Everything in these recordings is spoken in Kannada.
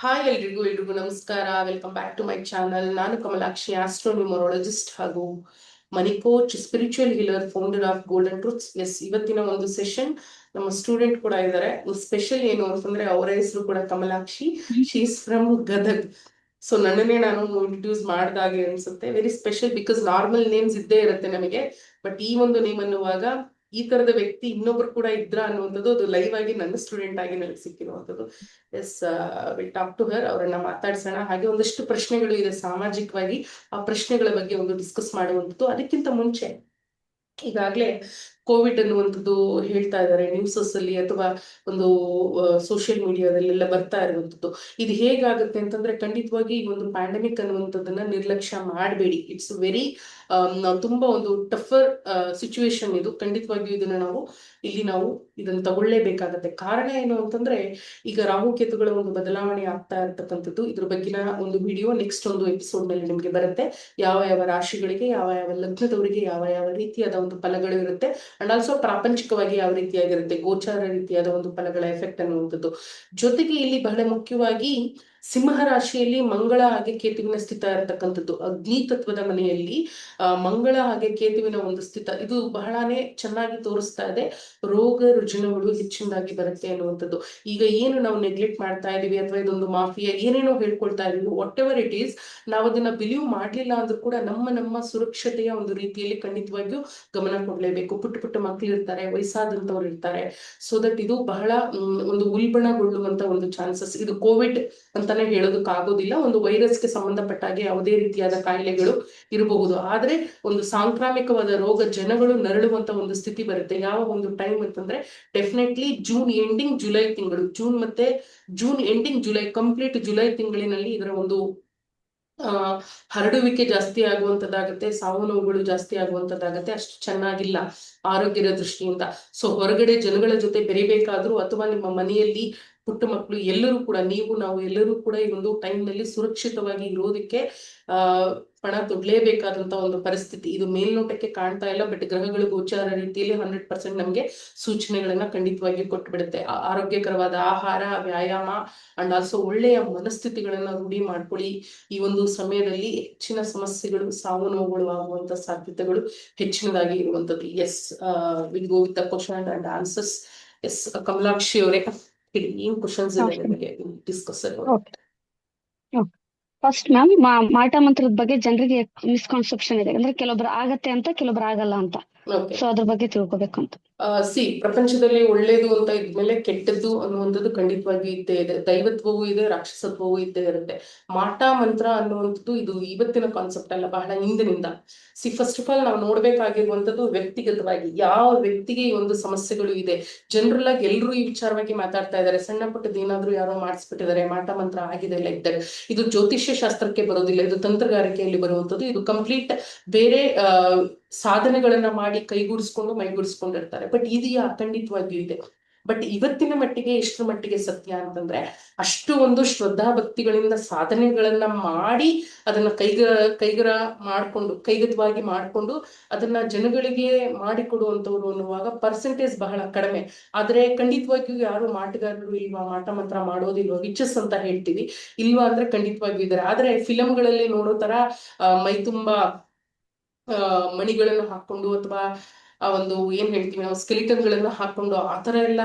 ಹಾಯ್ ಎಲ್ರಿಗೂ ಎಲ್ರಿಗೂ ನಮಸ್ಕಾರ. Welcome back to my channel ನಾನು ಕಮಲಾಕ್ಷಿ ಆಸ್ಟ್ರೋನ್ಯೂಮರಾಲಜಿಸ್ಟ್ ಹಾಗೂ money coach spiritual healer founder of golden truths yes ಇವತ್ತಿನ ಒಂದು ಸೆಷನ್ ನಮ್ಮ ಸ್ಟೂಡೆಂಟ್ ಕೂಡ ಇದ್ದಾರೆ. ಸ್ಪೆಷಲ್ ಏನು ಅಂತಂದ್ರೆ ಅವರ ಹೆಸರು ಕೂಡ Kamalakshi. She's from Gadag. So ನನ್ನನ್ನೇ ನಾನು ಇಂಟ್ರೊಡ್ಯೂಸ್ ಮಾಡ್ದಾಗೆ ಅನ್ಸುತ್ತೆ. Very special because normal names ಇದ್ದೇ ಇರುತ್ತೆ ನಮಗೆ. ಬಟ್ ಈ ಒಂದು ನೇಮ್ ಅನ್ನುವಾಗ ಈ ತರದ ವ್ಯಕ್ತಿ ಇನ್ನೊಬ್ರು ಕೂಡ ಇದ್ರ ಅನ್ನುವಂಥದ್ದು ಅದು ಲೈವ್ ಆಗಿ ನನ್ನ ಸ್ಟೂಡೆಂಟ್ ಆಗಿ ನನಗೆ ಸಿಕ್ಕಿರುವಂಥದ್ದು. Yes will talk to her ಅವರನ್ನ ಮಾತಾಡ್ಸೋಣ. ಹಾಗೆ ಒಂದಷ್ಟು ಪ್ರಶ್ನೆಗಳು ಇದೆ ಸಾಮಾಜಿಕವಾಗಿ. ಆ ಪ್ರಶ್ನೆಗಳ ಬಗ್ಗೆ ಒಂದು ಡಿಸ್ಕಸ್ ಮಾಡುವಂಥದ್ದು. ಅದಕ್ಕಿಂತ ಮುಂಚೆ ಈಗಾಗಲೇ ಕೋವಿಡ್ ಅನ್ನುವಂಥದ್ದು ಹೇಳ್ತಾ ಇದ್ದಾರೆ ನ್ಯೂಸಸ್ ಅಲ್ಲಿ ಅಥವಾ ಒಂದು ಸೋಷಿಯಲ್ ಮೀಡಿಯಾದಲ್ಲೆಲ್ಲ ಬರ್ತಾ ಇರುವಂಥದ್ದು. ಇದು ಹೇಗಾಗುತ್ತೆ ಅಂತಂದ್ರೆ ಖಂಡಿತವಾಗಿ ಈ ಒಂದು ಪ್ಯಾಂಡಮಿಕ್ ಅನ್ನುವಂಥದ್ದನ್ನ ನಿರ್ಲಕ್ಷ್ಯ ಮಾಡಬೇಡಿ. ಇಟ್ಸ್ ವೆರಿ ತುಂಬಾ ಒಂದು ಟಫರ್ ಸಿಚುವೇಶನ್ ಇದು. ಖಂಡಿತವಾಗಿಯೂ ಇದನ್ನ ನಾವು, ಇಲ್ಲಿ ನಾವು ಇದನ್ನ ತಗೊಳ್ಳೇಬೇಕಾಗತ್ತೆ. ಕಾರಣ ಏನು ಅಂತಂದ್ರೆ, ಈಗ ರಾಹು ಕೇತುಗಳ ಒಂದು ಬದಲಾವಣೆ ಆಗ್ತಾ ಇರತಕ್ಕಂಥದ್ದು, ಇದ್ರ ಬಗ್ಗಿನ ಒಂದು ವಿಡಿಯೋ ನೆಕ್ಸ್ಟ್ ಒಂದು ಎಪಿಸೋಡ್ನಲ್ಲಿ ನಿಮ್ಗೆ ಬರುತ್ತೆ. ಯಾವ ಯಾವ ರಾಶಿಗಳಿಗೆ, ಯಾವ ಯಾವ ಲಗ್ನದವರಿಗೆ, ಯಾವ ಯಾವ ರೀತಿಯಾದ ಒಂದು ಫಲಗಳು ಇರುತ್ತೆ. ಅಂಡ್ ಆಲ್ಸೋ ಪ್ರಾಪಂಚಿಕವಾಗಿ ಯಾವ ರೀತಿಯಾಗಿರುತ್ತೆ ಗೋಚಾರ ರೀತಿಯಾದ ಒಂದು ಫಲಗಳ ಎಫೆಕ್ಟ್ ಅನ್ನುವಂಥದ್ದು. ಜೊತೆಗೆ ಇಲ್ಲಿ ಬಹಳ ಮುಖ್ಯವಾಗಿ ಸಿಂಹ ರಾಶಿಯಲ್ಲಿ ಮಂಗಳ ಹಾಗೆ ಕೇತುವಿನ ಸ್ಥಿತ ಇರತಕ್ಕಂಥದ್ದು. ಅಗ್ನಿ ತತ್ವದ ಮನೆಯಲ್ಲಿ ಮಂಗಳ ಹಾಗೆ ಕೇತುವಿನ ಒಂದು ಸ್ಥಿತ. ಇದು ಬಹಳಾನೇ ಚೆನ್ನಾಗಿ ತೋರಿಸ್ತಾ ಇದೆ. ರೋಗ ರುಜಿನಗಳು ಹೆಚ್ಚಿನದಾಗಿ ಬರುತ್ತೆ ಅನ್ನುವಂಥದ್ದು. ಈಗ ಏನು ನಾವು ನೆಗ್ಲೆಕ್ಟ್ ಮಾಡ್ತಾ ಇದೀವಿ ಅಥವಾ ಇದೊಂದು ಮಾಫಿಯಾ, ಏನೇನೋ ಹೇಳ್ಕೊಳ್ತಾ ಇದೀವಿ ವಾಟ್ ಎವರ್ ಇಟ್ ಈಸ್ ನಾವು ಅದನ್ನ ಬಿಲೀವ್ ಮಾಡ್ಲಿಲ್ಲ ಅಂದ್ರೂ ಕೂಡ ನಮ್ಮ ನಮ್ಮ ಸುರಕ್ಷತೆಯ ಒಂದು ರೀತಿಯಲ್ಲಿ ಖಂಡಿತವಾಗಿಯೂ ಗಮನ ಕೊಡ್ಲೇಬೇಕು. ಪುಟ್ಟ ಪುಟ್ಟ ಮಕ್ಕಳು ಇರ್ತಾರೆ ವಯಸ್ಸಾದಂತವ್ರು ಇರ್ತಾರೆ. ಸೊ ದಟ್ ಇದು ಬಹಳ ಒಂದು ಉಲ್ಬಣಗೊಳ್ಳುವಂತ ಒಂದು ಚಾನ್ಸಸ್ ಇದು ಕೋವಿಡ್ ಅಂತಾನೆ ಹೇಳೋದಕ್ಕಾಗೋದಿಲ್ಲ. ಒಂದು ವೈರಸ್ಗೆ ಸಂಬಂಧಪಟ್ಟಾಗೆ ಯಾವುದೇ ರೀತಿಯಾದ ಕಾಯಿಲೆಗಳು ಇರಬಹುದು. ಆದ್ರೆ ಒಂದು ಸಾಂಕ್ರಾಮಿಕವಾದ ರೋಗ ಜನಗಳು ನರಳುವಂತ ಒಂದು ಸ್ಥಿತಿ ಬರುತ್ತೆ. ಯಾವ ಒಂದು ಟೈಮ್ ಅಂತಂದ್ರೆ ಡೆಫಿನೆಟ್ಲಿ ಜೂನ್ ಎಂಡಿಂಗ್ ಜುಲೈ ತಿಂಗಳು. ಜೂನ್ ಮತ್ತೆ June ending July complete July ತಿಂಗಳಿನಲ್ಲಿ ಇದರ ಒಂದು ಹರಡುವಿಕೆ ಜಾಸ್ತಿ ಆಗುವಂತದ್ದಾಗತ್ತೆ ಸಾವು ನೋವುಗಳು ಜಾಸ್ತಿ ಆಗುವಂತದ್ದಾಗತ್ತೆ. ಅಷ್ಟು ಚೆನ್ನಾಗಿಲ್ಲ ಆರೋಗ್ಯದ ದೃಷ್ಟಿಯಿಂದ. ಸೊ ಹೊರಗಡೆ ಜನಗಳ ಜೊತೆ ಬೆರಿಬೇಕಾದ್ರೂ ಅಥವಾ ನಿಮ್ಮ ಮನೆಯಲ್ಲಿ ಪುಟ್ಟ ಮಕ್ಕಳು ಎಲ್ಲರೂ ಕೂಡ, ನೀವು, ನಾವು ಎಲ್ಲರೂ ಕೂಡ ಈ ಒಂದು ಟೈಮ್ನಲ್ಲಿ ಸುರಕ್ಷಿತವಾಗಿ ಇರೋದಕ್ಕೆ, ಆ, ಪಣ ತೊಡ್ಲೇಬೇಕಾದಂತ ಒಂದು ಪರಿಸ್ಥಿತಿ ಇದು ಮೇಲ್ನೋಟಕ್ಕೆ ಕಾಣ್ತಾ ಇಲ್ಲ. ಬಟ್ ಗ್ರಹಗಳು ಗೋಚಾರ ರೀತಿಯಲ್ಲಿ ಹಂಡ್ರೆಡ್ ಪರ್ಸೆಂಟ್ ನಮ್ಗೆ ಸೂಚನೆಗಳನ್ನ ಖಂಡಿತವಾಗಿ ಕೊಟ್ಟು ಬಿಡುತ್ತೆ ಆರೋಗ್ಯಕರವಾದ ಆಹಾರ, ವ್ಯಾಯಾಮ ಅಂಡ್ ಆಲ್ಸೋ ಒಳ್ಳೆಯ ಮನಸ್ಥಿತಿಗಳನ್ನ ರೂಢಿ ಮಾಡ್ಕೊಳ್ಳಿ. ಈ ಒಂದು ಸಮಯದಲ್ಲಿ ಹೆಚ್ಚಿನ ಸಮಸ್ಯೆಗಳು, ಸಾವು ನೋವುಗಳು ಆಗುವಂತ ಸಾಧ್ಯತೆಗಳು ಹೆಚ್ಚಿನದಾಗಿ ಇರುವಂತದ್ದು. Yes will go with question and answers yes Kamalakshi ಅವರೇ. ಫಸ್ಟ್ ಮ್ಯಾಮ್ ಮಾಟ ಮಂತ್ರದ ಬಗ್ಗೆ ಜನರಿಗೆ ಮಿಸ್ಕನ್ಸೆಪ್ಷನ್ ಇದೆ. ಅಂದ್ರೆ ಕೆಲವೊಬ್ರು ಆಗತ್ತೆ ಅಂತ ಕೆಲವೊಬ್ರು ಆಗಲ್ಲ ಅಂತ. ಸೊ ಅದ್ರ ಬಗ್ಗೆ ತಿಳ್ಕೊಬೇಕು ಅಂತ ಸಿ ಪ್ರಪಂಚದಲ್ಲಿ ಒಳ್ಳೇದು ಅಂತ ಇದ್ಮೇಲೆ ಕೆಟ್ಟದ್ದು ಅನ್ನುವಂಥದ್ದು ಖಂಡಿತವಾಗಿ ಇದ್ದೇ ಇದೆ. ದೈವತ್ವವೂ ಇದೆ ರಾಕ್ಷಸತ್ವವೂ ಇದ್ದೇ ಇರುತ್ತೆ. ಮಾಟ ಮಂತ್ರ ಅನ್ನುವಂಥದ್ದು ಇದು ಇವತ್ತಿನ ಕಾನ್ಸೆಪ್ಟ್ ಅಲ್ಲ ಬಹಳ ಹಿಂದಿನಿಂದ. ಸಿ ಫಸ್ಟ್ ಆಫ್ ಆಲ್ ನಾವು ನೋಡ್ಬೇಕಾಗಿರುವಂಥದ್ದು ವ್ಯಕ್ತಿಗತವಾಗಿ ಯಾವ ವ್ಯಕ್ತಿಗೆ ಈ ಒಂದು ಸಮಸ್ಯೆಗಳು ಇದೆ. ಜನರಲ್ ಆಗಿ ಎಲ್ಲರೂ ಈ ವಿಚಾರವಾಗಿ ಮಾತಾಡ್ತಾ ಇದ್ದಾರೆ. ಸಣ್ಣ ಪುಟ್ಟದ ಏನಾದ್ರೂ ಯಾರೋ ಮಾಡಿಸ್ಬಿಟ್ಟಿದ್ದಾರೆ ಮಾಟ ಮಂತ್ರ ಆಗಿದೆ ಲೈಕ್ ಇದ್ದಾರೆ. ಇದು ಜ್ಯೋತಿಷ್ಯ ಶಾಸ್ತ್ರಕ್ಕೆ ಬರೋದಿಲ್ಲ ಇದು ತಂತ್ರಗಾರಿಕೆಯಲ್ಲಿ ಬರುವಂಥದ್ದು. ಇದು ಕಂಪ್ಲೀಟ್ ಬೇರೆ ಸಾಧನೆಗಳನ್ನ ಮಾಡಿ ಕೈಗೂಡಿಸ್ಕೊಂಡು ಮೈಗೂಡಿಸ್ಕೊಂಡಿರ್ತಾರೆ. ಬಟ್ ಇದು ಯಾ ಖಂಡಿತವಾಗಿಯೂ ಇದೆ. ಬಟ್ ಇವತ್ತಿನ ಮಟ್ಟಿಗೆ ಎಷ್ಟರ ಮಟ್ಟಿಗೆ ಸತ್ಯ ಅಂತಂದ್ರೆ, ಅಷ್ಟು ಒಂದು ಶ್ರದ್ಧಾ ಭಕ್ತಿಗಳಿಂದ ಸಾಧನೆಗಳನ್ನ ಮಾಡಿ ಅದನ್ನ ಕೈಗ, ಕೈಗರ ಮಾಡ್ಕೊಂಡು ಕೈಗತವಾಗಿ ಮಾಡ್ಕೊಂಡು ಅದನ್ನ ಜನಗಳಿಗೆ ಮಾಡಿಕೊಡುವಂತವ್ರು ಅನ್ನುವಾಗ ಪರ್ಸೆಂಟೇಜ್ ಬಹಳ ಕಡಿಮೆ. ಆದ್ರೆ ಖಂಡಿತವಾಗಿಯೂ ಯಾರು ಮಾಟಗಾರರು ಇಲ್ವಾ ಮಾಟ ಮಂತ್ರ ಮಾಡೋದಿಲ್ವಾ ವಿಚಸ್ ಅಂತ ಹೇಳ್ತೀವಿ. ಇಲ್ವಾ ಅಂದ್ರೆ ಖಂಡಿತವಾಗಿಯೂ ಇದಾರೆ ಆದ್ರೆ ಫಿಲಂಗಳಲ್ಲಿ ನೋಡೋ ತರ ಮೈ ತುಂಬಾ ಮಣಿಗಳನ್ನು ಹಾಕೊಂಡು ಅಥವಾ ಆ ಒಂದು ಏನ್ ಹೇಳ್ತೀವಿ ನಾವು ಸ್ಕೆಲಿಟನ್ ಹಾಕೊಂಡು ಆ ತರ ಎಲ್ಲ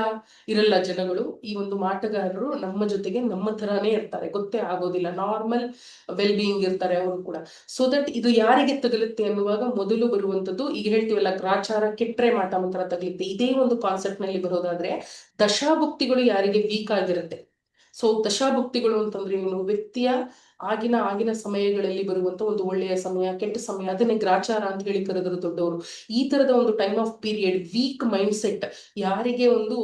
ಇರಲ್ಲ ಜನಗಳು. ಈ ಒಂದು ಮಾಟಗಾರರು ನಮ್ಮ ಜೊತೆಗೆ ನಮ್ಮ ತರಾನೇ ಇರ್ತಾರೆ. ಗೊತ್ತೇ ಆಗೋದಿಲ್ಲ. ನಾರ್ಮಲ್ ವೆಲ್ ಬೀಯಿಂಗ್ ಇರ್ತಾರೆ ಅವರು ಕೂಡ. ಸೊ ದಟ್ ಇದು ಯಾರಿಗೆ ತಗಲುತ್ತೆ ಅನ್ನುವಾಗ ಮೊದಲು ಬರುವಂತದ್ದು ಈಗ ಹೇಳ್ತೀವಲ್ಲ ಗ್ರಾಚಾರ ಕೆಟ್ಟರೆ ಮಾಟ ಮಾತ್ರ ತಗಲುತ್ತೆ. ಇದೇ ಒಂದು ಕಾನ್ಸೆಪ್ಟ್ನಲ್ಲಿ ಬರೋದಾದ್ರೆ ದಶಾಭುಕ್ತಿಗಳು ಯಾರಿಗೆ ವೀಕ್ ಆಗಿರುತ್ತೆ. ಸೊ ದಶಾಭುಕ್ತಿಗಳು ಅಂತಂದ್ರೆ ಏನು? ವ್ಯಕ್ತಿಯ ಆಗಿನ ಆಗಿನ ಸಮಯಗಳಲ್ಲಿ ಬರುವಂತ ಒಂದು ಒಳ್ಳೆಯ ಸಮಯ, ಕೆಟ್ಟ ಸಮಯ, ಅದನ್ನೇ ಗ್ರಾಚಾರ ಅಂತ ಹೇಳಿ ಕರೆದ್ರು ದೊಡ್ಡವರು. ಈ ತರದ ಒಂದು time of period weak mind set ಯಾರಿಗೆ ಒಂದು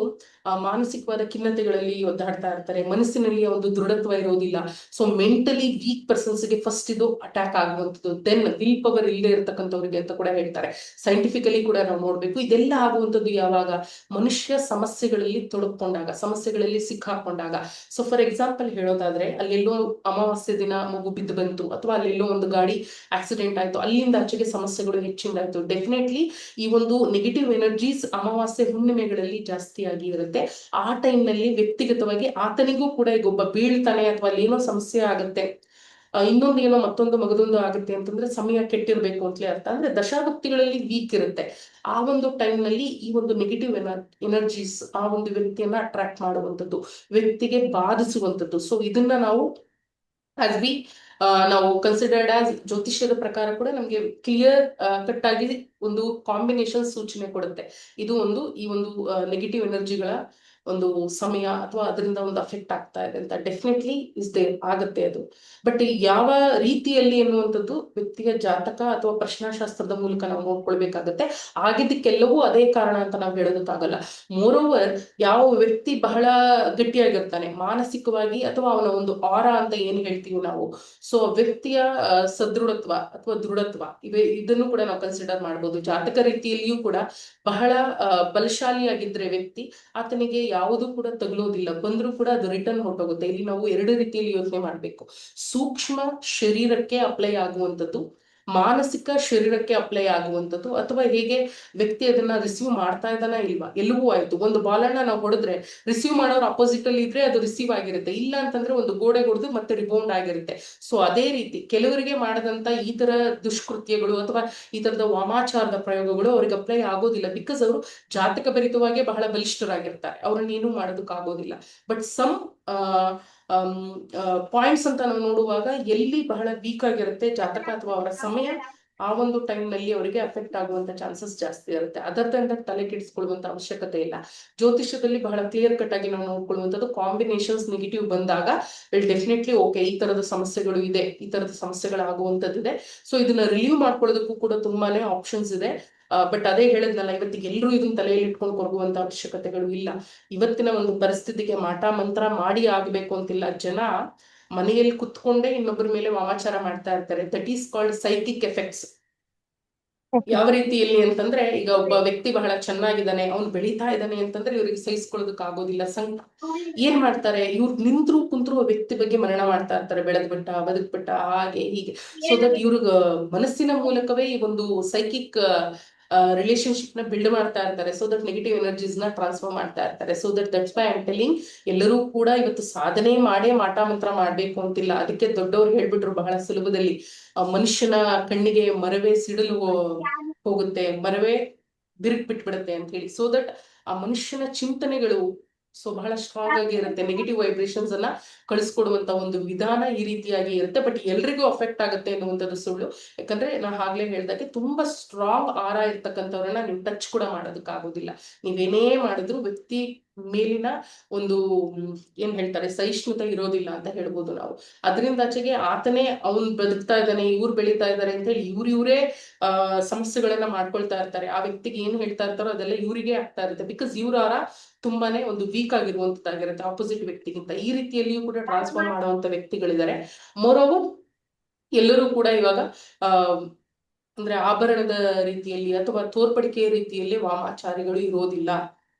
ಮಾನಸಿಕವಾದ ಖಿನ್ನತೆಗಳಲ್ಲಿ ಒದ್ದಾಡ್ತಾ ಇರ್ತಾರೆ ಮನಸ್ಸಿನಲ್ಲಿ ಒಂದು ದೃಢತ್ವ ಇರೋದಿಲ್ಲ. ಸೊ ಮೆಂಟಲಿ ವೀಕ್ ಪರ್ಸನ್ಸ್ಗೆ ಫಸ್ಟ್ ಇದು ಅಟ್ಯಾಕ್ ಆಗುವಂಥದ್ದು. ದೆನ್ ವಿಲ್ ಪವರ್ ಇಲ್ಲದೆ ಇರತಕ್ಕಂಥವ್ರಿಗೆ ಅಂತ ಕೂಡ ಹೇಳ್ತಾರೆ. ಸೈಂಟಿಫಿಕಲಿ ಕೂಡ ನಾವು ನೋಡ್ಬೇಕು. ಇದೆಲ್ಲ ಆಗುವಂಥದ್ದು ಯಾವಾಗ? ಮನುಷ್ಯ ಸಮಸ್ಯೆಗಳಲ್ಲಿ ತೊಡಕೊಂಡಾಗ ಸಮಸ್ಯೆಗಳಲ್ಲಿ ಸಿಕ್ಕಾಕೊಂಡಾಗ. ಸೊ ಫಾರ್ ಎಕ್ಸಾಂಪಲ್ ಹೇಳೋದಾದ್ರೆ ಅಲ್ಲೆಲ್ಲೋ ಅಮಾವಾಸ್ಯ ದಿನ ಮಗು ಬಿದ್ದು ಬಂತು ಅಥವಾ ಅಲ್ಲೆಲ್ಲೋ ಒಂದು ಗಾಡಿ ಆಕ್ಸಿಡೆಂಟ್ ಆಯ್ತು, ಅಲ್ಲಿಂದ ಆಚೆಗೆ ಸಮಸ್ಯೆಗಳು ಹೆಚ್ಚಿಂದಾಯ್ತು. ಡೆಫಿನೆಟ್ಲಿ ಈ ಒಂದು ನೆಗೆಟಿವ್ ಎನರ್ಜೀಸ್ ಅಮಾವಾಸ್ಯೆ ಹುಣ್ಣಿಮೆಗಳಲ್ಲಿ ಜಾಸ್ತಿಯಾಗಿ ಇರುತ್ತೆ. ಆ ಟೈಮ್ನಲ್ಲಿ ವ್ಯಕ್ತಿಗತವಾಗಿ ಆತನಿಗೂ ಕೂಡ ಈಗ ಒಬ್ಬ ಬೀಳ್ತಾನೆ ಅಥವಾ ಅಲ್ಲಿ ಏನೋ ಸಮಸ್ಯೆ ಆಗುತ್ತೆ ಇನ್ನೊಂದು ಏನೋ ಮತ್ತೊಂದು ಮಗದೊಂದು ಆಗುತ್ತೆ ಅಂತಂದ್ರೆ ಸಮಯ ಕೆಟ್ಟಿರ್ಬೇಕು ಅಂತಲೇ ಅರ್ಥ. ಅಂದ್ರೆ ದಶಾಭಕ್ತಿಗಳಲ್ಲಿ ವೀಕ್ ಇರುತ್ತೆ. ಆ ಒಂದು ಟೈಮ್ನಲ್ಲಿ ಈ ಒಂದು ನೆಗೆಟಿವ್ ಎನರ್ಜೀಸ್ ಆ ಒಂದು ವ್ಯಕ್ತಿಯನ್ನ ಅಟ್ರಾಕ್ಟ್ ಮಾಡುವಂಥದ್ದು, ವ್ಯಕ್ತಿಗೆ ಬಾಧಿಸುವಂಥದ್ದು. ಸೊ ಇದನ್ನ ನಾವು ಆಸ್ ಬಿ ನಾವು ಕನ್ಸಿಡರ್ಡ್ ಆಸ್ ಜ್ಯೋತಿಷ್ಯದ ಪ್ರಕಾರ ಕೂಡ ನಮಗೆ ಕ್ಲಿಯರ್ ಕಟ್ ಆಗಿ ಒಂದು ಕಾಂಬಿನೇಷನ್ ಸೂಚನೆ ಕೊಡುತ್ತೆ. ಇದು ಒಂದು, ಈ ಒಂದು ನೆಗೆಟಿವ್ ಎನರ್ಜಿಗಳ ಒಂದು ಸಮಯ ಅಥವಾ ಅದರಿಂದ ಒಂದು ಅಫೆಕ್ಟ್ ಆಗ್ತಾ ಇದೆ ಅಂತ ಡೆಫಿನೆಟ್ಲಿ ಇಸ್ ದೇ ಆಗುತ್ತೆ ಅದು. ಬಟ್ ಯಾವ ರೀತಿಯಲ್ಲಿ ಎನ್ನುವಂಥದ್ದು ವ್ಯಕ್ತಿಯ ಜಾತಕ ಅಥವಾ ಪ್ರಶ್ನಾಶಾಸ್ತ್ರದ ಮೂಲಕ ನಾವು ನೋಡ್ಕೊಳ್ಬೇಕಾಗತ್ತೆ. ಆಗಿದ್ದಕ್ಕೆಲ್ಲವೂ ಅದೇ ಕಾರಣ ಅಂತ ನಾವು ಹೇಳೋದಕ್ಕಾಗಲ್ಲ. ಮೋರ್ ಓವರ್ ಯಾವ ವ್ಯಕ್ತಿ ಬಹಳ ಗಟ್ಟಿಯಾಗಿರ್ತಾನೆ, ಮಾನಸಿಕವಾಗಿ ಅಥವಾ ಅವನ ಒಂದು ಆರ ಅಂತ ಏನ್ ಹೇಳ್ತೀವಿ ನಾವು? ಸೊ ವ್ಯಕ್ತಿಯ ಸದೃಢತ್ವ ಅಥವಾ ದೃಢತ್ವ, ಇವೆ, ಇದನ್ನು ಕೂಡ ನಾವು ಕನ್ಸಿಡರ್ ಮಾಡ್ಬೋದು. ಜಾತಕ ರೀತಿಯಲ್ಲಿಯೂ ಕೂಡ ಬಹಳ ಬಲಶಾಲಿ ಬಲಶಾಲಿಯಾಗಿದ್ರೆ ವ್ಯಕ್ತಿ ಆತನಿಗೆ ಯಾವುದು ಕೂಡ ತಗಲೋದಿಲ್ಲ. ಬಂದ್ರೂ ಕೂಡ ಅದು ರಿಟರ್ನ್ ಹೊರಟೋಗುತ್ತೆ. ಇಲ್ಲಿ ನಾವು ಎರಡು ರೀತಿಯಲ್ಲಿ ಯೋಚನೆ ಮಾಡಬೇಕು. ಸೂಕ್ಷ್ಮ ಶರೀರಕ್ಕೆ ಅಪ್ಲೈ ಆಗುವಂಥದ್ದು ಮಾನಸಿಕ ಶರೀರಕ್ಕೆ ಅಪ್ಲೈ ಆಗುವಂಥದ್ದು ಅಥವಾ ಹೇಗೆ ವ್ಯಕ್ತಿ ಅದನ್ನ ರಿಸೀವ್ ಮಾಡ್ತಾ ಇದ್ದಾನ ಇಲ್ವಾ? ಎಲ್ಲವೂ ಆಯ್ತು. ಒಂದು ಬಾಲನ್ನ ನಾವು ಹೊಡೆದ್ರೆ ರಿಸೀವ್ ಮಾಡೋರು ಅಪೋಸಿಟ್ ಅಲ್ಲಿ ಇದ್ರೆ ಅದು ರಿಸೀವ್ ಆಗಿರುತ್ತೆ. ಇಲ್ಲ ಅಂತಂದ್ರೆ ಒಂದು ಗೋಡೆ ಹೊಡೆದು ಮತ್ತೆ ರಿಬೌಂಡ್ ಆಗಿರುತ್ತೆ. ಸೊ ಅದೇ ರೀತಿ ಕೆಲವರಿಗೆ ಮಾಡದಂತ ಈ ತರ ದುಷ್ಕೃತ್ಯಗಳು ಅಥವಾ ಈ ತರದ ವಾಮಾಚಾರದ ಪ್ರಯೋಗಗಳು ಅವ್ರಿಗೆ ಅಪ್ಲೈ ಆಗೋದಿಲ್ಲ. ಬಿಕಾಸ್ ಅವರು ಜಾತಕ ಭರಿತವಾಗಿ ಬಹಳ ಬಲಿಷ್ಠರಾಗಿರ್ತಾರೆ. ಅವ್ರನ್ನ ಏನೂ ಮಾಡೋದಕ್ಕಾಗೋದಿಲ್ಲ. ಬಟ್ ಸಮ್ ಪಾಯಿಂಟ್ಸ್ ಅಂತ ನಾವು ನೋಡುವಾಗ ಎಲ್ಲಿ ಬಹಳ ವೀಕ್ ಆಗಿರುತ್ತೆ ಜಾತಕ ಅಥವಾ ಅವರ ಸಮಯ, ಆ ಒಂದು ಟೈಮ್ನಲ್ಲಿ ಅವರಿಗೆ ಅಫೆಕ್ಟ್ ಆಗುವಂತ ಚಾನ್ಸಸ್ ಜಾಸ್ತಿ ಇರುತ್ತೆ. ಅದರಿಂದ ತಲೆ ಕೆಡಿಸ್ಕೊಳ್ಳುವಂತ ಅವಶ್ಯಕತೆ ಇಲ್ಲ. ಜ್ಯೋತಿಷ್ಯದಲ್ಲಿ ಬಹಳ ಕ್ಲಿಯರ್ ಕಟ್ ಆಗಿ ನಾವು ನೋಡ್ಕೊಳ್ಳುವಂಥದ್ದು ಕಾಂಬಿನೇಷನ್ಸ್ ನೆಗೆಟಿವ್ ಬಂದಾಗ ಡೆಫಿನೆಟ್ಲಿ ಓಕೆ ಈ ತರದ ಸಮಸ್ಯೆಗಳು ಇದೆ, ಈ ತರದ ಸಮಸ್ಯೆಗಳಾಗುವಂಥದ್ದಿದೆ. ಸೊ ಇದನ್ನ ರಿಲೀವ್ ಮಾಡ್ಕೊಳ್ಳೋದಕ್ಕೂ ಕೂಡ ತುಂಬಾನೇ ಆಪ್ಷನ್ಸ್ ಇದೆ. ಬಟ್ ಅದೇ ಹೇಳಿದ್ನಲ್ಲ, ಇವತ್ತಿಗೆ ಎಲ್ಲರೂ ಇದನ್ನ ತಲೆಯಲ್ಲಿ ಇಟ್ಕೊಂಡು ಕೊರಗುವಂತ ಅವಶ್ಯಕತೆಗಳು ಇಲ್ಲ. ಇವತ್ತಿನ ಒಂದು ಪರಿಸ್ಥಿತಿಗೆ ಮಾಟ ಮಂತ್ರ ಮಾಡಿ ಆಗ್ಬೇಕು ಅಂತಿಲ್ಲ. ಜನ ಮನೆಯಲ್ಲಿ ಕುತ್ಕೊಂಡೇ ಇನ್ನೊಬ್ಬರ ಮೇಲೆ ವಾಮಾಚಾರ ಮಾಡ್ತಾ ಇರ್ತಾರೆ. That is called psychic effects ಯಾವ ರೀತಿಯಲ್ಲಿ ಅಂತಂದ್ರೆ, ಈಗ ಒಬ್ಬ ವ್ಯಕ್ತಿ ಬಹಳ ಚೆನ್ನಾಗಿದ್ದಾನೆ, ಅವ್ನು ಬೆಳೀತಾ ಇದ್ದಾನೆ ಅಂತಂದ್ರೆ ಇವ್ರಿಗೆ ಸಹಿಸ್ಕೊಳ್ಳೋದಕ್ ಆಗೋದಿಲ್ಲ. ಸಂಕ, ಏನ್ ಮಾಡ್ತಾರೆ? ಇವ್ರು ನಿಂತ್ರು ಕುಂತ್ರು ವ್ಯಕ್ತಿ ಬಗ್ಗೆ ಮರಣ ಮಾಡ್ತಾ ಇರ್ತಾರೆ. ಬೆಳೆದ್ ಬಿಟ್ಟ ಬದುಕ್ ಬಿಟ್ಟ ಹಾಗೆ ಹೀಗೆ. ಸೊ ದಟ್ ಇವ್ರಿಗ ಮನಸ್ಸಿನ ಮೂಲಕವೇ ಈ ಒಂದು ಸೈಕಿಕ್ ರಿಲೇಶನ್ಶಿಪ್ನ ಬಿಲ್ಡ್ ಮಾಡ್ತಾ ಇರ್ತಾರೆ. ಸೊ ದಟ್ ನೆಗೆಟಿವ್ ಎನರ್ಜೀಸ್ನ ಟ್ರಾನ್ಸ್ಫರ್ ಮಾಡ್ತಾ ಇರ್ತಾರೆ. So that that's by I'm telling ಎಲ್ಲರೂ ಕೂಡ ಇವತ್ತು ಸಾಧನೆ ಮಾಡೇ ಮಾಟ ಮಂತ್ರ ಮಾಡ್ಬೇಕು ಅಂತಿಲ್ಲ. ಅದಕ್ಕೆ ದೊಡ್ಡವ್ರು ಹೇಳ್ಬಿಟ್ರು ಬಹಳ ಸುಲಭದಲ್ಲಿ. ಮನುಷ್ಯನ ಕಣ್ಣಿಗೆ ಮರವೇ ಸಿಡಲು ಹೋಗುತ್ತೆ. ಮರವೇ ಬಿರುಕ್ ಬಿಟ್ಬಿಡುತ್ತೆ ಅಂತ ಹೇಳಿ. ಸೊ ದಟ್ ಆ ಮನುಷ್ಯನ ಚಿಂತನೆಗಳು ಸೊ ಬಹಳ ಸ್ಟ್ರಾಂಗ್ ಆಗಿ ಇರುತ್ತೆ. ನೆಗೆಟಿವ್ ವೈಬ್ರೇಷನ್ಸ್ ಅನ್ನ ಕಳಿಸ್ಕೊಡುವಂತ ಒಂದು ವಿಧಾನ ಈ ರೀತಿಯಾಗಿ ಇರುತ್ತೆ. ಬಟ್ ಎಲ್ರಿಗೂ ಅಫೆಕ್ಟ್ ಆಗುತ್ತೆ ಅನ್ನುವಂಥದ್ದು ಸುಳ್ಳು. ಯಾಕಂದ್ರೆ ನಾ ಆಗ್ಲೇ ಹೇಳ್ದಾಗೆ ತುಂಬಾ ಸ್ಟ್ರಾಂಗ್ ಆರ ಇರ್ತಕ್ಕಂಥವ್ರನ್ನ ನೀವು ಟಚ್ ಕೂಡ ಮಾಡೋದಕ್ಕಾಗೋದಿಲ್ಲ. ನೀವೇನೇ ಮಾಡಿದ್ರು ವ್ಯಕ್ತಿ ಮೇಲಿನ ಒಂದು ಏನ್ ಹೇಳ್ತಾರೆ, ಸಹಿಷ್ಣುತೆ ಇರೋದಿಲ್ಲ ಅಂತ ಹೇಳ್ಬೋದು ನಾವು. ಅದರಿಂದ ಆಚೆಗೆ ಆತನೇ ಅವ್ನ್ ಬದುಕ್ತಾ ಇದ್ದಾನೆ, ಇವ್ರು ಬೆಳೀತಾ ಇದ್ದಾರೆ ಅಂತ ಹೇಳಿ ಇವ್ರ ಇವರೇ, ಆ, ಸಮಸ್ಯೆಗಳನ್ನ ಮಾಡ್ಕೊಳ್ತಾ ಇರ್ತಾರೆ. ಆ ವ್ಯಕ್ತಿಗೆ ಏನ್ ಹೇಳ್ತಾ ಇರ್ತಾರೋ ಅದೆಲ್ಲ ಇವರಿಗೆ ಆಗ್ತಾ ಇರುತ್ತೆ. ಬಿಕಾಸ್ ಇವ್ರ ತುಂಬಾನೇ ಒಂದು ವೀಕ್ ಆಗಿರುವಂತದ್ದಾಗಿರುತ್ತೆ ಆಪೋಸಿಟ್ ವ್ಯಕ್ತಿಗಿಂತ. ಈ ರೀತಿಯಲ್ಲಿಯೂ ಕೂಡ ಟ್ರಾನ್ಸ್ಫರ್ ಮಾಡುವಂತ ವ್ಯಕ್ತಿಗಳಿದ್ದಾರೆ. ಮೋರೋವರ್ ಎಲ್ಲರೂ ಕೂಡ ಇವಾಗ ಅಂದ್ರೆ ಆಭರಣದ ರೀತಿಯಲ್ಲಿ ಅಥವಾ ತೋರ್ಪಡಿಕೆಯ ರೀತಿಯಲ್ಲಿ ವಾಮಾಚಾರಿಗಳು ಇರೋದಿಲ್ಲ.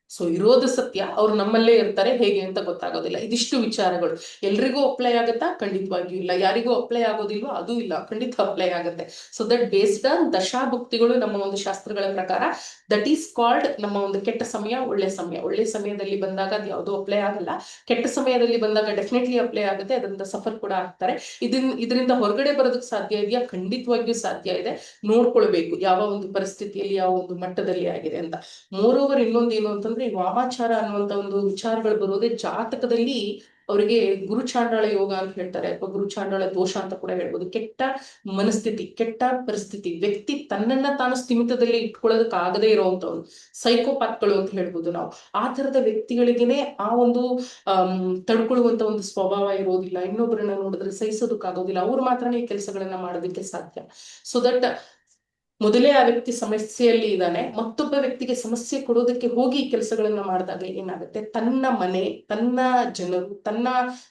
ಸೊ ಇರೋದು ಸತ್ಯ, ಅವ್ರು ನಮ್ಮಲ್ಲೇ ಇರ್ತಾರೆ, ಹೇಗೆ ಅಂತ ಗೊತ್ತಾಗೋದಿಲ್ಲ. ಇದಿಷ್ಟು ವಿಚಾರಗಳು. ಎಲ್ರಿಗೂ ಅಪ್ಲೈ ಆಗುತ್ತಾ? ಖಂಡಿತವಾಗಿಯೂ ಇಲ್ಲ. ಯಾರಿಗೂ ಅಪ್ಲೈ ಆಗೋದಿಲ್ವೋ, ಅದು ಇಲ್ಲ. ಖಂಡಿತ ಅಪ್ಲೈ ಆಗುತ್ತೆ. ಸೊ ದಟ್ ಬೇಸ್ಡ್ ಆನ್ ದಶಾಭುಕ್ತಿಗಳು ನಮ್ಮ ಒಂದು ಶಾಸ್ತ್ರಗಳ ಪ್ರಕಾರ ದಟ್ ಈಸ್ ಕಾಲ್ಡ್ ನಮ್ಮ ಒಂದು ಕೆಟ್ಟ ಸಮಯ, ಒಳ್ಳೆ ಸಮಯ. ಒಳ್ಳೆ ಸಮಯದಲ್ಲಿ ಬಂದಾಗ ಅದು ಯಾವುದೂ ಅಪ್ಲೈ ಆಗಲ್ಲ. ಕೆಟ್ಟ ಸಮಯದಲ್ಲಿ ಬಂದಾಗ ಡೆಫಿನೆಟ್ಲಿ ಅಪ್ಲೈ ಆಗುತ್ತೆ. ಅದರಿಂದ ಸಫರ್ ಕೂಡ ಆಗ್ತಾರೆ. ಇದನ್, ಇದರಿಂದ ಹೊರಗಡೆ ಬರೋದಕ್ಕೆ ಸಾಧ್ಯ ಇದೆಯಾ? ಖಂಡಿತವಾಗಿಯೂ ಸಾಧ್ಯ ಇದೆ. ನೋಡ್ಕೊಳ್ಬೇಕು. ಯಾವ ಒಂದು ಪರಿಸ್ಥಿತಿಯಲ್ಲಿ, ಯಾವ ಒಂದು ಮಟ್ಟದಲ್ಲಿ ಆಗಿದೆ ಅಂತ. ಮೋರ್ ಓವರ್ ಇನ್ನೊಂದು ಏನು ಅಂತಂದ್ರೆ ಈ ವಾಮಾಚಾರ ಅನ್ನುವಂತ ಒಂದು ವಿಚಾರಗಳು ಬರೋದೇ ಜಾತಕದಲ್ಲಿ ಅವರಿಗೆ ಗುರುಚಾಂಡಾಳ ಯೋಗ ಅಂತ ಹೇಳ್ತಾರೆ. ಅಥವಾ ಗುರುಚಾಂಡಾಳ ದೋಷ ಅಂತ ಕೂಡ ಹೇಳ್ಬೋದು. ಕೆಟ್ಟ ಮನಸ್ಥಿತಿ, ಕೆಟ್ಟ ಪರಿಸ್ಥಿತಿ, ವ್ಯಕ್ತಿ ತನ್ನನ್ನ ತಾನು ಸ್ಥಿಮಿತದಲ್ಲಿ ಇಟ್ಕೊಳ್ಳೋದಕ್ಕೆ ಆಗದೇ ಇರುವಂತವ್ರು ಸೈಕೋಪಾತ್ಗಳು ಅಂತ ಹೇಳ್ಬೋದು ನಾವು. ಆ ತರದ ವ್ಯಕ್ತಿಗಳಿಗೇನೆ ಆ ಒಂದು ಅಹ್ ತಡ್ಕೊಳ್ಳುವಂತ ಒಂದು ಸ್ವಭಾವ ಇರೋದಿಲ್ಲ. ಇನ್ನೊಬ್ಬರನ್ನ ನೋಡಿದ್ರೆ ಸಹಿಸೋದಕ್ಕಾಗೋದಿಲ್ಲ. ಅವ್ರು ಮಾತ್ರನೇ ಕೆಲಸಗಳನ್ನ ಮಾಡೋದಕ್ಕೆ ಸಾಧ್ಯ. ಸೊ ದಟ್ ಮೊದಲೇ ಆ ವ್ಯಕ್ತಿ ಸಮಸ್ಯೆಯಲ್ಲಿ ಇದ್ದಾನೆ, ಮತ್ತೊಬ್ಬ ವ್ಯಕ್ತಿಗೆ ಸಮಸ್ಯೆ ಕೊಡೋದಕ್ಕೆ ಹೋಗಿ ಕೆಲಸಗಳನ್ನ ಮಾಡಿದಾಗ ಏನಾಗುತ್ತೆ? ತನ್ನ ಮನೆ, ತನ್ನ ಜನರು, ತನ್ನ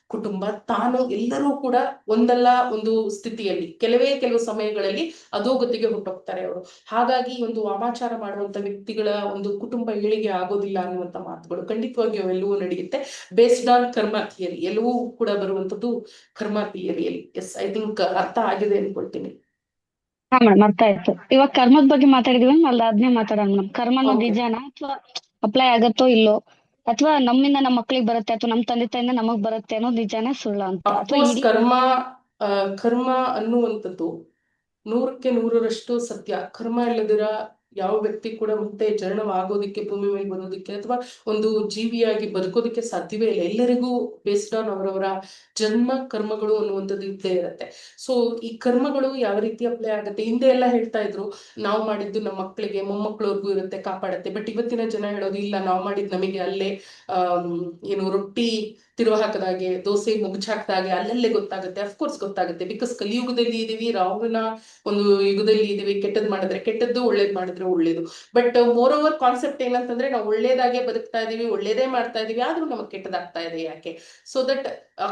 ಕುಟುಂಬ, ತಾನು ಎಲ್ಲರೂ ಕೂಡ ಒಂದಲ್ಲ ಒಂದು ಸ್ಥಿತಿಯಲ್ಲಿ, ಕೆಲವೇ ಕೆಲವು ಸಮಯಗಳಲ್ಲಿ ಅಧೋಗತಿಗೆ ಹೊಟ್ಟೋಗ್ತಾರೆ ಅವರು. ಹಾಗಾಗಿ ಒಂದು ವಾಮಾಚಾರ ಮಾಡುವಂತ ವ್ಯಕ್ತಿಗಳ ಒಂದು ಕುಟುಂಬ ಏಳಿಗೆ ಆಗೋದಿಲ್ಲ ಅನ್ನುವಂತ ಮಾತುಗಳು ಖಂಡಿತವಾಗಿ ಅವೆಲ್ಲವೂ ನಡೆಯುತ್ತೆ. ಬೇಸ್ಡ್ ಆನ್ ಕರ್ಮ ಥಿಯರಿ ಎಲ್ಲವೂ ಕೂಡ ಬರುವಂತದ್ದು ಕರ್ಮ ಥಿಯರಿಯಲ್ಲಿ ಎಸ್ ಐ ಥಿಂಕ್ ಅರ್ಥ ಆಗಿದೆ ಅನ್ಕೊಳ್ತೀನಿ. ಹಾ ಮೇಡಮ್ ಅರ್ಥ ಆಯ್ತು. ಇವಾಗ ಕರ್ಮದ ಬಗ್ಗೆ ಮಾತಾಡಿದೀವಿ ಅಲ್ಲಿ ಅದನ್ನೇ ಮಾತಾಡೋಣ ಮೇಡಮ್ ಕರ್ಮ ಅನ್ನೋ. ನಿಜಾನ ಅಥವಾ ಅಪ್ಲೈ ಆಗತ್ತೋ ಇಲ್ಲೋ? ಅಥವಾ ನಮ್ಮಿಂದ ನಮ್ಮ ಮಕ್ಳಿಗೆ ಬರುತ್ತೆ ಅಥವಾ ನಮ್ಮ ತಂದೆ ತಾಯಿಂದ ನಮಗ್ ಬರುತ್ತೆ ಅನ್ನೋ ನಿಜಾನ ಸುಳ್ಳ ಅಂತ? ಅಥವಾ ಕರ್ಮ ಕರ್ಮ ಅನ್ನುವಂಥದ್ದು ನೂರಕ್ಕೆ ನೂರರಷ್ಟು ಸತ್ಯ. ಕರ್ಮ ಇಲ್ಲದಿರ ಯಾವ ವ್ಯಕ್ತಿ ಕೂಡ ಮತ್ತೆ ಜನನವಾಗೋದಿಕ್ಕೆ ಭೂಮಿ ಮೇಲೆ ಬರೋದಕ್ಕೆ ಅಥವಾ ಒಂದು ಜೀವಿಯಾಗಿ ಬದುಕೋದಕ್ಕೆ ಸಾಧ್ಯವೇ ಇಲ್ಲ. ಎಲ್ಲರಿಗೂ ಬೇಸ್ಡ್ ಆನ್ ಅವರವರ ಜನ್ಮ, ಕರ್ಮಗಳು ಅನ್ನುವಂಥದ್ದು ಇದ್ದೇ ಇರುತ್ತೆ. ಸೊ ಈ ಕರ್ಮಗಳು ಯಾವ ರೀತಿ ಅಪ್ಲೈ ಆಗುತ್ತೆ? ಹಿಂದೆ ಎಲ್ಲ ಹೇಳ್ತಾ ಇದ್ರು, ನಾವು ಮಾಡಿದ್ದು ನಮ್ಮ ಮಕ್ಕಳಿಗೆ ಮೊಮ್ಮಕ್ಕಳವ್ರಿಗೂ ಇರುತ್ತೆ, ಕಾಪಾಡುತ್ತೆ. ಬಟ್ ಇವತ್ತಿನ ಜನ ಹೇಳೋದು, ಇಲ್ಲ, ನಾವು ಮಾಡಿದ್ ನಮಗೆ ಅಲ್ಲೇ ಏನು ರೊಟ್ಟಿ ತಿರುವ ಹಾಕದಾಗೆ ದೋಸೆ ಮುಗ್ಚಾಕ್ದಾಗೆ, ಅಲ್ಲಲ್ಲೇ ಗೊತ್ತಾಗುತ್ತೆ. ಅಫ್ಕೋರ್ಸ್ ಗೊತ್ತಾಗುತ್ತೆ. ಬಿಕಾಸ್ ಕಲಿಯುಗದಲ್ಲಿ ಇದೀವಿ ರಾಹುನ ಒಂದು ಯುಗದಲ್ಲಿ ಇದೀವಿ. ಕೆಟ್ಟದ್ ಮಾಡಿದ್ರೆ ಕೆಟ್ಟದ್ದು, ಒಳ್ಳೇದ್ ಮಾಡಿದ್ರೆ ಒಳ್ಳೇದು. ಬಟ್ ಮೋರ್ ಓವರ್ ಕಾನ್ಸೆಪ್ಟ್ ಏನಂತಂದ್ರೆ, ನಾವು ಒಳ್ಳೇದಾಗೆ ಬದುಕ್ತಾ ಇದೀವಿ, ಒಳ್ಳೇದೇ ಮಾಡ್ತಾ ಇದೀವಿ, ಆದ್ರೂ ನಮಗೆ ಕೆಟ್ಟದಾಗ್ತಾ ಇದೆ ಯಾಕೆ? ಸೊ ದಟ್